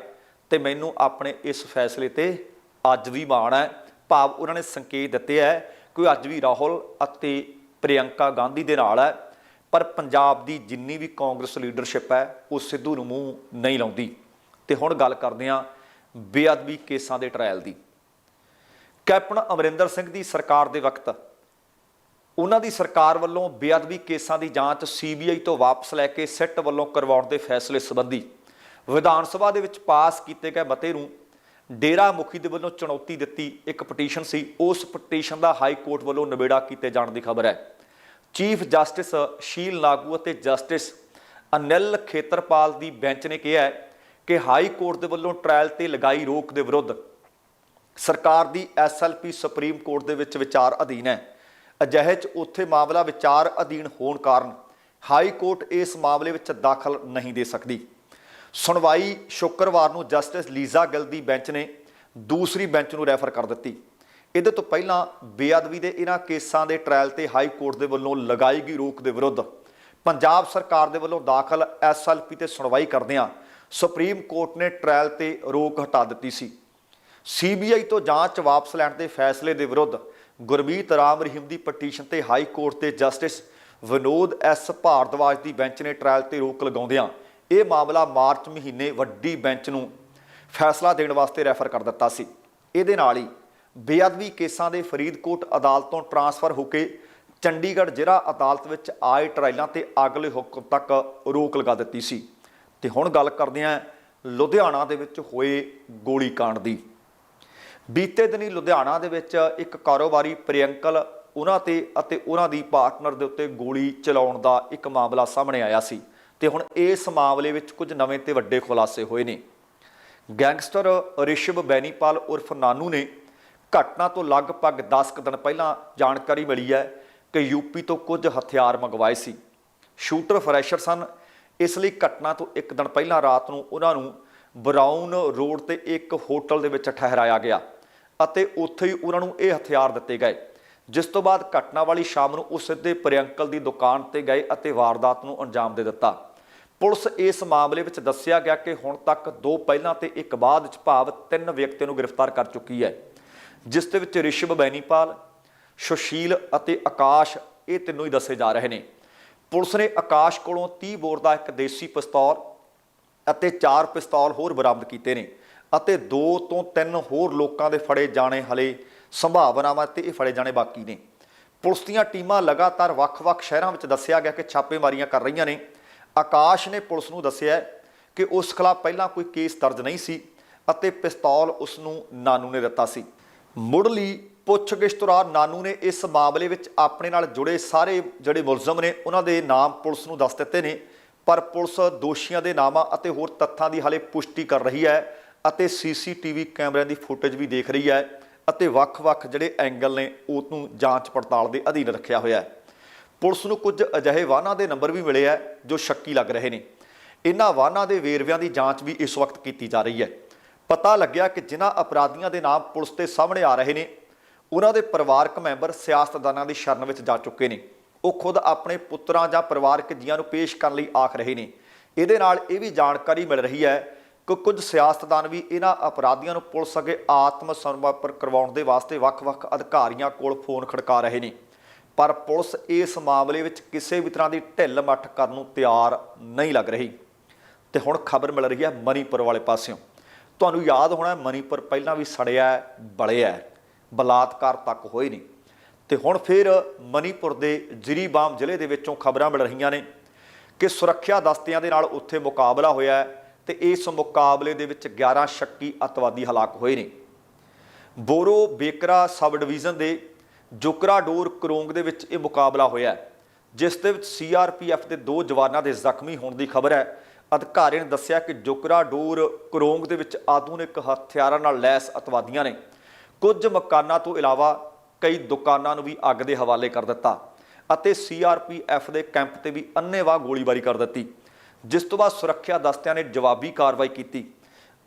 ਤੇ ਮੈਨੂੰ ਆਪਣੇ ਇਸ ਫੈਸਲੇ ਤੇ ਅੱਜ ਵੀ ਮਾਣ ਹੈ। ਭਾਵ ਉਹਨਾਂ ਨੇ ਸੰਕੇਤ ਦਿੱਤੇ ਹੈ ਕਿ ਉਹ ਅੱਜ ਵੀ ਰਾਹੁਲ ਅਤੇ ਪ੍ਰਿਯੰਕਾ ਗਾਂਧੀ ਦੇ ਨਾਲ ਹੈ, ਪਰ ਪੰਜਾਬ ਦੀ ਜਿੰਨੀ ਵੀ ਕਾਂਗਰਸ ਲੀਡਰਸ਼ਿਪ ਹੈ, ਉਹ ਸਿੱਧੂ ਨੂੰ ਮੂੰਹ ਨਹੀਂ ਲਾਉਂਦੀ। ਤੇ ਹੁਣ ਗੱਲ ਕਰਦੇ ਹਾਂ ਬੇਅਦਬੀ ਕੇਸਾਂ ਦੇ ਟ੍ਰਾਇਲ ਦੀ। ਕੈਪਟਨ ਅਮਰਿੰਦਰ ਸਿੰਘ ਦੀ ਸਰਕਾਰ ਦੇ ਵਕਤ, ਉਹਨਾਂ ਦੀ ਸਰਕਾਰ ਵੱਲੋਂ ਬੇਅਦਬੀ ਕੇਸਾਂ ਦੀ ਜਾਂਚ ਸੀਬੀਆਈ ਤੋਂ ਵਾਪਸ ਲੈ ਕੇ ਸਿੱਟ ਵੱਲੋਂ ਕਰਵਾਉਣ ਦੇ ਫੈਸਲੇ ਸੰਬੰਧੀ ਵਿਧਾਨ ਸਭਾ ਦੇ ਵਿੱਚ ਪਾਸ ਕੀਤੇ ਗਏ ਮਤੇ ਨੂੰ ਡੇਰਾ ਮੁਖੀ ਦੇ ਵੱਲੋਂ ਚੁਣੌਤੀ ਦਿੱਤੀ ਇੱਕ ਪਟੀਸ਼ਨ ਸੀ। ਉਸ ਪਟੀਸ਼ਨ ਦਾ ਹਾਈ ਕੋਰਟ ਵੱਲੋਂ ਨਿਬੇੜਾ ਕੀਤੇ ਜਾਣ ਦੀ ਖਬਰ ਹੈ। ਚੀਫ ਜਸਟਿਸ ਸ਼ੀਲ ਨਾਗੂ ਅਤੇ ਜਸਟਿਸ ਅਨਿਲ ਖੇਤਰਪਾਲ ਦੀ ਬੈਂਚ ਨੇ ਕਿਹਾ ਹੈ ਕਿ ਹਾਈ ਕੋਰਟ ਦੇ ਵੱਲੋਂ ਟ੍ਰਾਇਲ ਤੇ ਲਗਾਈ ਰੋਕ ਦੇ ਵਿਰੁੱਧ ਸਰਕਾਰ ਦੀ ਐਸਐਲਪੀ ਸੁਪਰੀਮ ਕੋਰਟ ਦੇ ਵਿੱਚ ਵਿਚਾਰ ਅਧੀਨ ਹੈ। ਅਜਿਹੇ ਚ ਉੱਥੇ ਮਾਮਲਾ ਵਿਚਾਰ ਅਧੀਨ ਹੋਣ ਕਾਰਨ ਹਾਈ ਕੋਰਟ ਇਸ ਮਾਮਲੇ ਵਿੱਚ ਦਾਖਲ ਨਹੀਂ ਦੇ ਸਕਦੀ। ਸੁਣਵਾਈ ਸ਼ੁੱਕਰਵਾਰ ਨੂੰ ਜਸਟਿਸ ਲੀਜ਼ਾ ਗਿਲ ਦੀ ਬੈਂਚ ਨੇ ਦੂਸਰੀ ਬੈਂਚ ਨੂੰ ਰੈਫਰ ਕਰ ਦਿੱਤੀ। ਇਹਦੇ ਤੋਂ ਪਹਿਲਾਂ ਬੇਅਦਬੀ ਦੇ ਇਹਨਾਂ ਕੇਸਾਂ ਦੇ ਟ੍ਰਾਇਲ ਤੇ ਹਾਈ ਕੋਰਟ ਦੇ ਵੱਲੋਂ ਲਗਾਈ ਗਈ ਰੋਕ ਦੇ ਵਿਰੁੱਧ ਪੰਜਾਬ ਸਰਕਾਰ ਦੇ ਵੱਲੋਂ ਦਾਖਲ ਐਸਐਲਪੀ ਤੇ ਸੁਣਵਾਈ ਕਰਦਿਆਂ ਸੁਪਰੀਮ ਕੋਰਟ ਨੇ ਟ੍ਰਾਇਲ ਤੇ ਰੋਕ ਹਟਾ ਦਿੱਤੀ ਸੀ। ਸੀਬੀਆਈ ਤੋਂ ਜਾਂਚ ਵਾਪਸ ਲੈਣ ਦੇ ਫੈਸਲੇ ਦੇ ਵਿਰੁੱਧ ਗੁਰਮੀਤ ਰਾਮ ਰਹੀਮ ਦੀ ਪਟੀਸ਼ਨ ਤੇ ਹਾਈ ਕੋਰਟ ਦੇ ਜਸਟਿਸ ਵਿਨੋਦ ਐਸ ਭਾਰਦਵਾਜ ਦੀ ਬੈਂਚ ਨੇ ਟ੍ਰਾਇਲ ਤੇ ਰੋਕ ਲਗਾਉਂਦਿਆਂ ਇਹ ਮਾਮਲਾ ਮਾਰਚ ਮਹੀਨੇ ਵੱਡੀ ਬੈਂਚ ਨੂੰ ਫੈਸਲਾ ਦੇਣ ਵਾਸਤੇ ਰੈਫਰ ਕਰ ਦਿੱਤਾ ਸੀ। ਇਹਦੇ ਨਾਲ ਹੀ ਬੇਅਦਬੀ ਕੇਸਾਂ ਦੇ ਫਰੀਦਕੋਟ ਅਦਾਲਤ ਤੋਂ ਟਰਾਂਸਫਰ ਹੋ ਕੇ ਚੰਡੀਗੜ੍ਹ ਜ਼ਿਲ੍ਹਾ ਅਦਾਲਤ ਵਿੱਚ ਆਏ ਟਰਾਇਲਾਂ ਤੇ ਅਗਲੇ ਹੁਕਮ ਤੱਕ ਰੋਕ ਲਗਾ ਦਿੱਤੀ ਸੀ। ਤੇ ਹੁਣ ਗੱਲ ਕਰਦੇ ਹਾਂ ਲੁਧਿਆਣਾ ਦੇ ਵਿੱਚ ਹੋਏ ਗੋਲੀकांड ਦੀ। ਬੀਤੇ ਦਿਨੀ ਲੁਧਿਆਣਾ ਦੇ ਵਿੱਚ ਇੱਕ ਕਾਰੋਬਾਰੀ ਪ੍ਰਿਯੰਕਲ ਉਹਨਾਂ ਤੇ ਅਤੇ ਉਹਨਾਂ ਦੀ ਪਾਰਟਨਰ ਦੇ ਉੱਤੇ ਗੋਲੀ ਚਲਾਉਣ ਦਾ ਇੱਕ ਮਾਮਲਾ ਸਾਹਮਣੇ ਆਇਆ ਸੀ। ਤੇ ਹੁਣ ਇਸ ਮਾਮਲੇ ਵਿੱਚ ਕੁਝ ਨਵੇਂ ਤੇ ਵੱਡੇ ਖੁਲਾਸੇ ਹੋਏ ਨੇ। ਗੈਂਗਸਟਰ ਰਿਸ਼ਵ ਬੈਨੀਪਾਲ ਉਰਫ ਨਾਨੂ ਨੇ ਘਟਨਾ ਤੋਂ ਲਗਭਗ 10 ਕੁ ਦਿਨ ਪਹਿਲਾਂ ਜਾਣਕਾਰੀ ਮਿਲੀ ਹੈ ਕਿ ਯੂਪੀ ਤੋਂ ਕੁਝ ਹਥਿਆਰ ਮੰਗਵਾਏ ਸੀ। ਸ਼ੂਟਰ ਫਰੈਸ਼ਰ ਸਨ। ਇਸ ਲਈ ਘਟਨਾ ਤੋਂ ਇੱਕ ਦਿਨ ਪਹਿਲਾਂ ਰਾਤ ਨੂੰ ਉਹਨਾਂ ਨੂੰ ਬਰਾਊਨ ਰੋਡ ਤੇ ਇੱਕ ਹੋਟਲ ਦੇ ਵਿੱਚ ਠਹਿਰਾਇਆ ਗਿਆ ਅਤੇ ਉੱਥੇ ਹੀ ਉਹਨਾਂ ਨੂੰ ਇਹ ਹਥਿਆਰ ਦਿੱਤੇ ਗਏ, ਜਿਸ ਤੋਂ ਬਾਅਦ ਘਟਨਾ ਵਾਲੀ ਸ਼ਾਮ ਨੂੰ ਉਹ ਸਿੱਧੇ ਪ੍ਰਿਅੰਕਲ ਦੀ ਦੁਕਾਨ ਤੇ ਗਏ ਅਤੇ ਵਾਰਦਾਤ ਨੂੰ ਅੰਜਾਮ ਦੇ ਦਿੱਤਾ। ਪੁਲਿਸ ਇਸ ਮਾਮਲੇ ਵਿੱਚ ਦੱਸਿਆ ਗਿਆ ਕਿ ਹੁਣ ਤੱਕ ਦੋ ਪਹਿਲਾਂ ਤੇ ਇੱਕ ਬਾਅਦ ਚ ਭਾਵ ਤਿੰਨ ਵਿਅਕਤੀਆਂ ਨੂੰ ਗ੍ਰਿਫਤਾਰ ਕਰ ਚੁੱਕੀ ਹੈ, ਜਿਸ ਦੇ ਵਿੱਚ ਰਿਸ਼ਵ ਬੈਨੀਪਾਲ, ਸੁਸ਼ੀਲ ਅਤੇ ਆਕਾਸ਼ ਇਹ ਤਿੰਨੋਂ ਹੀ ਦੱਸੇ ਜਾ ਰਹੇ ਨੇ। ਪੁਲਿਸ ਨੇ ਆਕਾਸ਼ ਕੋਲੋਂ 30 ਬੋਰ ਦਾ ਇੱਕ ਦੇਸੀ ਪਿਸਤੌਲ ਅਤੇ ਚਾਰ ਪਿਸਤੌਲ ਹੋਰ ਬਰਾਮਦ ਕੀਤੇ ਨੇ ਅਤੇ ਦੋ ਤੋਂ ਤਿੰਨ ਹੋਰ ਲੋਕਾਂ ਦੇ ਫੜੇ ਜਾਣੇ ਹਲੇ ਸੰਭਾਵਨਾਵਾਂ ਤੇ ਇਹ ਫੜੇ ਜਾਣੇ ਬਾਕੀ ਨੇ। ਪੁਲਿਸ ਦੀਆਂ ਟੀਮਾਂ ਲਗਾਤਾਰ ਵੱਖ-ਵੱਖ ਸ਼ਹਿਰਾਂ ਵਿੱਚ ਦੱਸਿਆ ਗਿਆ ਕਿ ਛਾਪੇਮਾਰੀਆਂ ਕਰ ਰਹੀਆਂ ਨੇ। ਆਕਾਸ਼ ਨੇ ਪੁਲਿਸ ਨੂੰ ਦੱਸਿਆ ਕਿ ਉਸ ਖਿਲਾਫ ਪਹਿਲਾਂ ਕੋਈ ਕੇਸ ਦਰਜ ਨਹੀਂ ਸੀ ਅਤੇ ਪਿਸਤੌਲ ਉਸ ਨੂੰ ਨਾਨੂ ਨੇ ਦਿੱਤਾ ਸੀ। ਮੁੱਢਲੀ ਪੁੱਛਗਿੱਛ ਦੌਰਾਨ ਨਾਨੂ ਨੇ ਇਸ ਮਾਮਲੇ ਵਿੱਚ ਆਪਣੇ ਨਾਲ ਜੁੜੇ ਸਾਰੇ ਜਿਹੜੇ ਮੁਲਜ਼ਮ ਨੇ, ਉਹਨਾਂ ਦੇ ਨਾਮ ਪੁਲਿਸ ਨੂੰ ਦੱਸ ਦਿੱਤੇ ਨੇ, ਪਰ ਪੁਲਿਸ ਦੋਸ਼ੀਆਂ ਦੇ ਨਾਮਾਂ ਅਤੇ ਹੋਰ ਤੱਥਾਂ ਦੀ ਹਾਲੇ ਪੁਸ਼ਟੀ ਕਰ ਰਹੀ ਹੈ ਅਤੇ ਸੀਸੀਟੀਵੀ ਕੈਮਰਿਆਂ ਦੀ ਫੁਟੇਜ ਵੀ ਦੇਖ ਰਹੀ ਹੈ ਅਤੇ ਵੱਖ-ਵੱਖ ਜਿਹੜੇ ਐਂਗਲ ਨੇ, ਉਹ ਨੂੰ ਜਾਂਚ ਪੜਤਾਲ ਦੇ ਅਧੀਨ ਰੱਖਿਆ ਹੋਇਆ ਹੈ। ਪੁਲਿਸ ਨੂੰ ਕੁਝ ਅਜਿਹੇ ਵਾਹਨਾਂ ਦੇ ਨੰਬਰ ਵੀ ਮਿਲੇ ਹੈ ਜੋ ਸ਼ੱਕੀ ਲੱਗ ਰਹੇ ਨੇ। ਇਹਨਾਂ ਵਾਹਨਾਂ ਦੇ ਵੇਰਵਿਆਂ ਦੀ ਜਾਂਚ ਵੀ ਇਸ ਵਕਤ ਕੀਤੀ ਜਾ ਰਹੀ ਹੈ। ਪਤਾ ਲੱਗਿਆ ਕਿ ਜਿਨ੍ਹਾਂ ਅਪਰਾਧੀਆਂ ਦੇ ਨਾਮ ਪੁਲਿਸ ਦੇ ਸਾਹਮਣੇ ਆ ਰਹੇ ਨੇ ਉਹਨਾਂ ਦੇ ਪਰਿਵਾਰਕ ਮੈਂਬਰ ਸਿਆਸਤਦਾਨਾਂ ਦੀ ਸ਼ਰਨ ਵਿੱਚ ਜਾ ਚੁੱਕੇ ਨੇ। ਉਹ ਖੁਦ ਆਪਣੇ ਪੁੱਤਰਾਂ ਜਾਂ ਪਰਿਵਾਰਕ ਜੀਆਂ ਨੂੰ ਪੇਸ਼ ਕਰਨ ਲਈ ਆਖ ਰਹੇ ਨੇ। ਇਹਦੇ ਨਾਲ ਇਹ ਵੀ ਜਾਣਕਾਰੀ ਮਿਲ ਰਹੀ ਹੈ ਕਿ ਕੁਝ ਸਿਆਸਤਦਾਨ ਵੀ ਇਹਨਾਂ ਅਪਰਾਧੀਆਂ ਨੂੰ ਪੁਲਿਸ ਅੱਗੇ ਆਤਮ ਸਮਰਪਣ ਕਰਵਾਉਣ ਦੇ ਵਾਸਤੇ ਵੱਖ-ਵੱਖ ਅਧਿਕਾਰੀਆਂ ਕੋਲ ਫੋਨ ਖੜਕਾ ਰਹੇ ਨੇ। ਪਰ ਪੁਲਿਸ ਇਸ ਮਾਮਲੇ ਵਿੱਚ ਕਿਸੇ ਵੀ ਤਰ੍ਹਾਂ ਦੀ ਢਿੱਲ ਮੱਠ ਕਰਨ ਨੂੰ ਤਿਆਰ ਨਹੀਂ ਲੱਗ ਰਹੀ। ਤੇ ਹੁਣ ਖਬਰ ਮਿਲ ਰਹੀ ਹੈ ਮਨੀਪੁਰ ਵਾਲੇ ਪਾਸਿਓਂ। ਤੁਹਾਨੂੰ ਯਾਦ ਹੋਣਾ ਮਨੀਪੁਰ ਪਹਿਲਾਂ ਵੀ ਸੜਿਆ ਬਲਿਆ ਬਲਾਤਕਾਰ ਤੱਕ ਹੋਏ ਨੇ ਤੇ ਹੁਣ ਫਿਰ ਮਨੀਪੁਰ ਦੇ ਜ਼ਿਰੀਬਾਮ ਜ਼ਿਲ੍ਹੇ ਦੇ ਵਿੱਚੋਂ ਖਬਰਾਂ ਮਿਲ ਰਹੀਆਂ ਨੇ ਕਿ ਸੁਰੱਖਿਆ ਦਸਤਿਆਂ ਦੇ ਨਾਲ ਉੱਥੇ ਮੁਕਾਬਲਾ ਹੋਇਆ ਹੈ ਤੇ ਇਸ ਮੁਕਾਬਲੇ ਦੇ ਵਿੱਚ 11 ਸ਼ੱਕੀ ਅਤਵਾਦੀ ਹਲਾਕ ਹੋਏ ਨੇ। ਬੋਰੋ ਬੇਕਰਾ ਸਬ ਡਿਵੀਜ਼ਨ ਦੇ ਜੁਕਰਾਡੋਰ ਕਰੋਂਗ ਦੇ ਵਿੱਚ ਇਹ ਮੁਕਾਬਲਾ ਹੋਇਆ ਜਿਸ ਦੇ ਵਿੱਚ ਸੀਆਰਪੀਐਫ ਦੇ ਦੋ ਜਵਾਨਾਂ ਦੇ ਜ਼ਖਮੀ ਹੋਣ ਦੀ ਖਬਰ ਹੈ। ਅਧਿਕਾਰੀ ਨੇ ਦੱਸਿਆ ਕਿ ਜੁਕਰਾਡੋਰ ਕਰੋਂਗ ਦੇ ਵਿੱਚ ਆਧੁਨਿਕ ਹਥਿਆਰਾਂ ਨਾਲ ਲੈਸ ਅਤਵਾਦੀਆਂ ਨੇ ਕੁਝ ਮਕਾਨਾਂ ਤੋਂ ਇਲਾਵਾ ਕਈ ਦੁਕਾਨਾਂ ਨੂੰ ਵੀ ਅੱਗ ਦੇ ਹਵਾਲੇ ਕਰ ਦਿੱਤਾ ਅਤੇ ਸੀਆਰਪੀਐਫ ਦੇ ਕੈਂਪ ਤੇ ਵੀ ਅੰਨ੍ਹੇਵਾਹ ਗੋਲੀਬਾਰੀ ਕਰ ਦਿੱਤੀ, ਜਿਸ ਤੋਂ ਬਾਅਦ ਸੁਰੱਖਿਆ ਦਸਤਿਆਂ ਨੇ ਜਵਾਬੀ ਕਾਰਵਾਈ ਕੀਤੀ।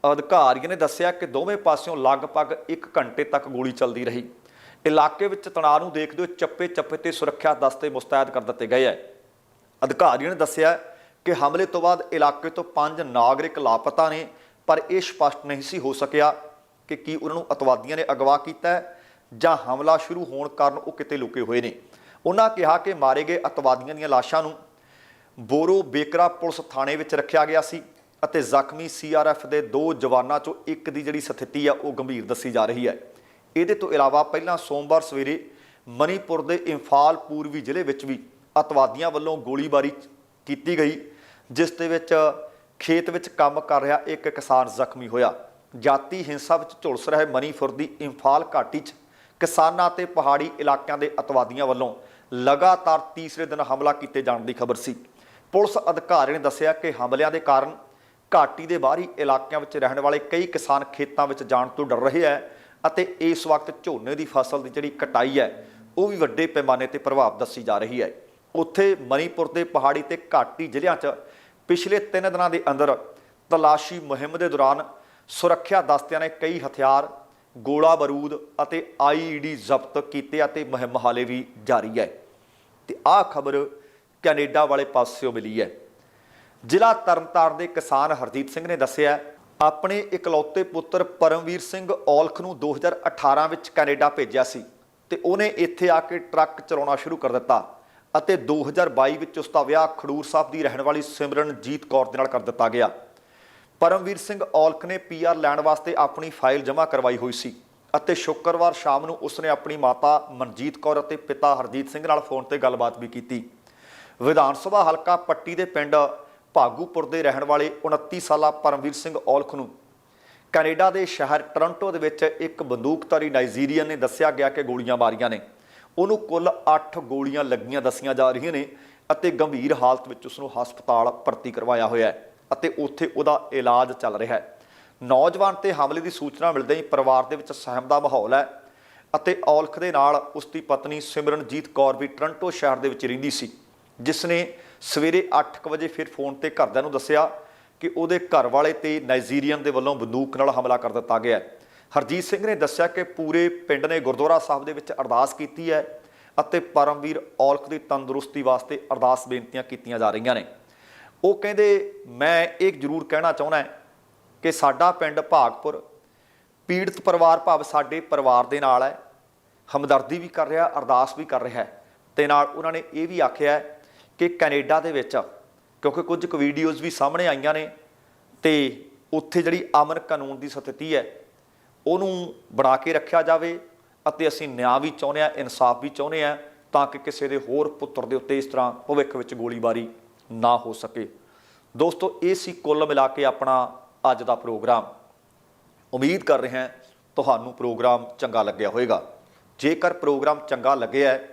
ਅਧਿਕਾਰੀਆਂ ਨੇ ਦੱਸਿਆ ਕਿ ਦੋਵੇਂ ਪਾਸਿਓਂ ਲਗਭਗ 1 ਘੰਟੇ ਤੱਕ ਗੋਲੀ ਚੱਲਦੀ ਰਹੀ। ਇਲਾਕੇ ਵਿੱਚ ਤਣਾਅ ਨੂੰ ਦੇਖਦੇ ਹੋਏ ਚੱਪੇ ਚੱਪੇ ਤੇ ਸੁਰੱਖਿਆ ਦਸਤੇ ਮੁਸਤੈਦ ਕਰ ਦਿੱਤੇ ਗਏ ਹੈ। ਅਧਿਕਾਰੀਆਂ ਨੇ ਦੱਸਿਆ ਕਿ ਹਮਲੇ ਤੋਂ ਬਾਅਦ ਇਲਾਕੇ ਤੋਂ ਪੰਜ ਨਾਗਰਿਕ ਲਾਪਤਾ ਨੇ, ਪਰ ਇਹ ਸਪਸ਼ਟ ਨਹੀਂ ਸੀ ਹੋ ਸਕਿਆ ਕਿ ਕੀ ਉਹਨਾਂ ਨੂੰ ਅਤਵਾਦੀਆਂ ਨੇ ਅਗਵਾ ਕੀਤਾ ਜਾਂ ਹਮਲਾ ਸ਼ੁਰੂ ਹੋਣ ਕਾਰਨ ਉਹ ਕਿਤੇ ਲੁਕੇ ਹੋਏ ਨੇ। ਉਹਨਾਂ ਕਿਹਾ ਕਿ ਮਾਰੇ ਗਏ ਅਤਵਾਦੀਆਂ ਦੀਆਂ ਲਾਸ਼ਾਂ ਨੂੰ ਬੋਰੋ ਬੇਕਰਾ ਪੁਲਿਸ ਥਾਣੇ ਵਿੱਚ ਰੱਖਿਆ ਗਿਆ ਸੀ ਅਤੇ ਜ਼ਖਮੀ ਸੀਆਰਐਫ ਦੇ ਦੋ ਜਵਾਨਾਂ ਚੋਂ ਇੱਕ ਦੀ ਜਿਹੜੀ ਸਥਿਤੀ ਆ, ਉਹ ਗੰਭੀਰ ਦੱਸੀ ਜਾ ਰਹੀ ਹੈ। ਇਹਦੇ ਤੋਂ ਇਲਾਵਾ ਪਹਿਲਾਂ ਸੋਮਵਾਰ ਸਵੇਰੇ ਮਨੀਪੁਰ ਦੇ ਇੰਫਾਲ ਪੂਰਬੀ ਜ਼ਿਲ੍ਹੇ ਵਿੱਚ ਵੀ ਅਤਵਾਦੀਆਂ ਵੱਲੋਂ ਗੋਲੀਬਾਰੀ ਕੀਤੀ ਗਈ, ਜਿਸ ਦੇ ਵਿੱਚ ਖੇਤ ਵਿੱਚ ਕੰਮ ਕਰ ਰਿਹਾ ਇੱਕ ਕਿਸਾਨ ਜ਼ਖਮੀ ਹੋਇਆ। ਜਾਤੀ ਹਿੰਸਾ ਵਿੱਚ ਝੁਲਸ ਰਹੇ ਮਨੀਪੁਰ ਦੀ ਇੰਫਾਲ ਘਾਟੀ 'ਚ ਕਿਸਾਨਾਂ ਤੇ ਪਹਾੜੀ ਇਲਾਕਿਆਂ ਦੇ ਅਤਵਾਦੀਆਂ ਵੱਲੋਂ ਲਗਾਤਾਰ ਤੀਸਰੇ ਦਿਨ ਹਮਲਾ ਕੀਤੇ ਜਾਣ ਦੀ ਖਬਰ ਸੀ। ਪੁਲਿਸ ਅਧਿਕਾਰੀ ਨੇ ਦੱਸਿਆ ਕਿ ਹਮਲਿਆਂ ਦੇ ਕਾਰਨ ਘਾਟੀ ਦੇ ਬਾਹਰੀ ਇਲਾਕਿਆਂ ਵਿੱਚ ਰਹਿਣ ਵਾਲੇ ਕਈ ਕਿਸਾਨ ਖੇਤਾਂ ਵਿੱਚ ਜਾਣ ਤੋਂ ਡਰ ਰਹੇ ਹੈ। ਅਤੇ ਇਸ ਵਕਤ ਝੋਨੇ ਦੀ ਫਸਲ ਦੀ ਜਿਹੜੀ ਕਟਾਈ ਹੈ, ਉਹ ਵੀ ਵੱਡੇ ਪੈਮਾਨੇ ਤੇ ਪ੍ਰਭਾਵ ਦੱਸੀ ਜਾ ਰਹੀ ਹੈ। ਉੱਥੇ ਮਨੀਪੁਰ ਦੇ ਪਹਾੜੀ ਤੇ ਘਾਟੀ ਜ਼ਿਲ੍ਹਿਆਂ 'ਚ ਪਿਛਲੇ 3 ਦਿਨਾਂ ਦੇ ਅੰਦਰ ਤਲਾਸ਼ੀ ਮੁਹਿੰਮ ਦੇ ਦੌਰਾਨ ਸੁਰੱਖਿਆ ਦਸਤਿਆਂ ਨੇ ਕਈ ਹਥਿਆਰ, ਗੋਲਾ ਬਾਰੂਦ ਅਤੇ ਆਈਈਡੀ ਜ਼ਬਤ ਕੀਤੇ ਅਤੇ ਮੁਹਿੰਮ ਹਾਲੇ ਵੀ ਜਾਰੀ ਹੈ। ਤੇ ਆਹ ਖਬਰ ਕੈਨੇਡਾ ਵਾਲੇ ਪਾਸਿਓਂ ਮਿਲੀ ਹੈ। ਜ਼ਿਲ੍ਹਾ ਤਰਨਤਾਰਨ ਦੇ ਕਿਸਾਨ ਹਰਜੀਤ ਸਿੰਘ ਨੇ ਦੱਸਿਆ ਆਪਣੇ ਇਕਲੌਤੇ ਪੁੱਤਰ ਪਰਮਵੀਰ ਸਿੰਘ ਔਲਖ ਨੂੰ 2018 ਵਿੱਚ ਕੈਨੇਡਾ ਭੇਜਿਆ ਸੀ ਤੇ ਉਹਨੇ ਇੱਥੇ ਆ ਕੇ ਟਰੱਕ ਚਲਾਉਣਾ ਸ਼ੁਰੂ ਕਰ ਦਿੱਤਾ ਅਤੇ 2022 ਵਿੱਚ ਉਸ ਦਾ ਵਿਆਹ ਖਡੂਰ ਸਾਹਿਬ ਦੀ ਰਹਿਣ ਵਾਲੀ ਸਿਮਰਨਜੀਤ ਕੌਰ ਦੇ ਨਾਲ ਕਰ ਦਿੱਤਾ ਗਿਆ। ਪਰਮਵੀਰ ਸਿੰਘ ਔਲਖ ਨੇ ਪੀਆਰ ਲੈਣ ਵਾਸਤੇ ਆਪਣੀ ਫਾਈਲ ਜਮ੍ਹਾਂ ਕਰਵਾਈ ਹੋਈ ਸੀ ਅਤੇ ਸ਼ੁੱਕਰਵਾਰ ਸ਼ਾਮ ਨੂੰ ਉਸਨੇ ਆਪਣੀ ਮਾਤਾ ਮਨਜੀਤ ਕੌਰ ਅਤੇ ਪਿਤਾ ਹਰਜੀਤ ਸਿੰਘ ਨਾਲ ਫੋਨ ਤੇ ਗੱਲਬਾਤ ਵੀ ਕੀਤੀ। ਵਿਧਾਨ ਸਭਾ ਹਲਕਾ ਪੱਟੀ ਦੇ ਪਿੰਡ ਭਾਗੂਪੁਰ ਦੇ ਰਹਿਣ ਵਾਲੇ 29 ਸਾਲਾ ਪਰਮਵੀਰ ਸਿੰਘ ਔਲਖ ਨੂੰ ਕੈਨੇਡਾ ਦੇ ਸ਼ਹਿਰ ਟੋਰਾਂਟੋ ਦੇ ਵਿੱਚ ਇੱਕ ਬੰਦੂਕਧਾਰੀ ਨਾਈਜੀਰੀਅਨ ਨੇ ਦੱਸਿਆ ਗਿਆ ਕਿ ਗੋਲੀਆਂ ਮਾਰੀਆਂ ਨੇ। ਉਹਨੂੰ ਕੁੱਲ 8 ਗੋਲੀਆਂ ਲੱਗੀਆਂ ਦੱਸੀਆਂ ਜਾ ਰਹੀਆਂ ਨੇ ਅਤੇ ਗੰਭੀਰ ਹਾਲਤ ਵਿੱਚ ਉਸ ਨੂੰ ਹਸਪਤਾਲ ਭਰਤੀ ਕਰਵਾਇਆ ਹੋਇਆ ਹੈ ਅਤੇ ਉੱਥੇ ਉਹਦਾ ਇਲਾਜ ਚੱਲ ਰਿਹਾ ਹੈ। ਨੌਜਵਾਨ ਤੇ ਹਮਲੇ ਦੀ ਸੂਚਨਾ ਮਿਲਦੇ ਹੀ ਪਰਿਵਾਰ ਦੇ ਵਿੱਚ ਸਹਿਮ ਦਾ ਮਾਹੌਲ ਹੈ ਅਤੇ ਔਲਖ ਦੇ ਨਾਲ ਉਸ ਦੀ ਪਤਨੀ ਸਿਮਰਨਜੀਤ ਕੌਰ ਵੀ ਟੋਰਾਂਟੋ ਸ਼ਹਿਰ ਦੇ ਵਿੱਚ ਰਹਿੰਦੀ ਸੀ, ਜਿਸ ਨੇ ਸਵੇਰੇ 8 ਵਜੇ ਫਿਰ ਫੋਨ ਤੇ ਘਰਦਿਆਂ ਨੂੰ ਦੱਸਿਆ ਕਿ ਉਹਦੇ ਘਰ ਵਾਲੇ ਤੇ ਨਾਈਜੀਰੀਅਨ ਦੇ ਵੱਲੋਂ ਬੰਦੂਕ ਨਾਲ ਹਮਲਾ ਕਰ ਦਿੱਤਾ ਗਿਆ ਹੈ। ਹਰਜੀਤ ਸਿੰਘ ਨੇ ਦੱਸਿਆ ਕਿ ਪੂਰੇ ਪਿੰਡ ਨੇ ਗੁਰਦੁਆਰਾ ਸਾਹਿਬ ਦੇ ਵਿੱਚ ਅਰਦਾਸ ਕੀਤੀ ਹੈ ਅਤੇ ਪਰਮਵੀਰ ਔਲਖ ਦੀ ਤੰਦਰੁਸਤੀ ਵਾਸਤੇ ਅਰਦਾਸ ਬੇਨਤੀਆਂ ਕੀਤੀਆਂ ਜਾ ਰਹੀਆਂ ਨੇ। ਉਹ ਕਹਿੰਦੇ, ਮੈਂ ਇਹ ਜ਼ਰੂਰ ਕਹਿਣਾ ਚਾਹੁੰਦਾ ਕਿ ਸਾਡਾ ਪਿੰਡ ਭਾਗਪੁਰ ਪੀੜਤ ਪਰਿਵਾਰ ਭਾਵ ਸਾਡੇ ਪਰਿਵਾਰ ਦੇ ਨਾਲ ਹੈ। ਹਮਦਰਦੀ ਵੀ ਕਰ ਰਿਹਾ, ਅਰਦਾਸ ਵੀ ਕਰ ਰਿਹਾ ਹੈ। ਤੇ ਨਾਲ ਉਹਨਾਂ ਨੇ ਇਹ ਵੀ ਆਖਿਆ ਕਿ ਕੈਨੇਡਾ ਦੇ ਵਿੱਚ ਕਿਉਂਕਿ ਕੁਝ ਕੁ ਵੀਡੀਓਜ਼ ਵੀ ਸਾਹਮਣੇ ਆਈਆਂ ਨੇ ਤੇ ਉੱਥੇ ਜਿਹੜੀ ਅਮਨ ਕਾਨੂੰਨ ਦੀ ਸਥਿਤੀ ਹੈ ਉਹਨੂੰ ਬਣਾ ਕੇ ਰੱਖਿਆ ਜਾਵੇ ਅਤੇ ਅਸੀਂ ਨਿਆਂ ਵੀ ਚਾਹੁੰਦੇ ਆ ਇਨਸਾਫ ਵੀ ਚਾਹੁੰਦੇ ਆ ਤਾਂ ਕਿ ਕਿਸੇ ਦੇ ਹੋਰ ਪੁੱਤਰ ਦੇ ਉੱਤੇ ਇਸ ਤਰ੍ਹਾਂ ਭਵਿੱਖ ਵਿੱਚ ਗੋਲੀਬਾਰੀ ਨਾ ਹੋ ਸਕੇ। ਦੋਸਤੋ ਇਹ ਸੀ ਕੁੱਲ ਮਿਲਾ ਕੇ ਆਪਣਾ ਅੱਜ ਦਾ ਪ੍ਰੋਗਰਾਮ। ਉਮੀਦ ਕਰ ਰਹੇ ਹਾਂ ਤੁਹਾਨੂੰ ਪ੍ਰੋਗਰਾਮ ਚੰਗਾ ਲੱਗਿਆ ਹੋਵੇਗਾ। ਜੇਕਰ ਪ੍ਰੋਗਰਾਮ ਚੰਗਾ ਲੱਗਿਆ ਹੈ,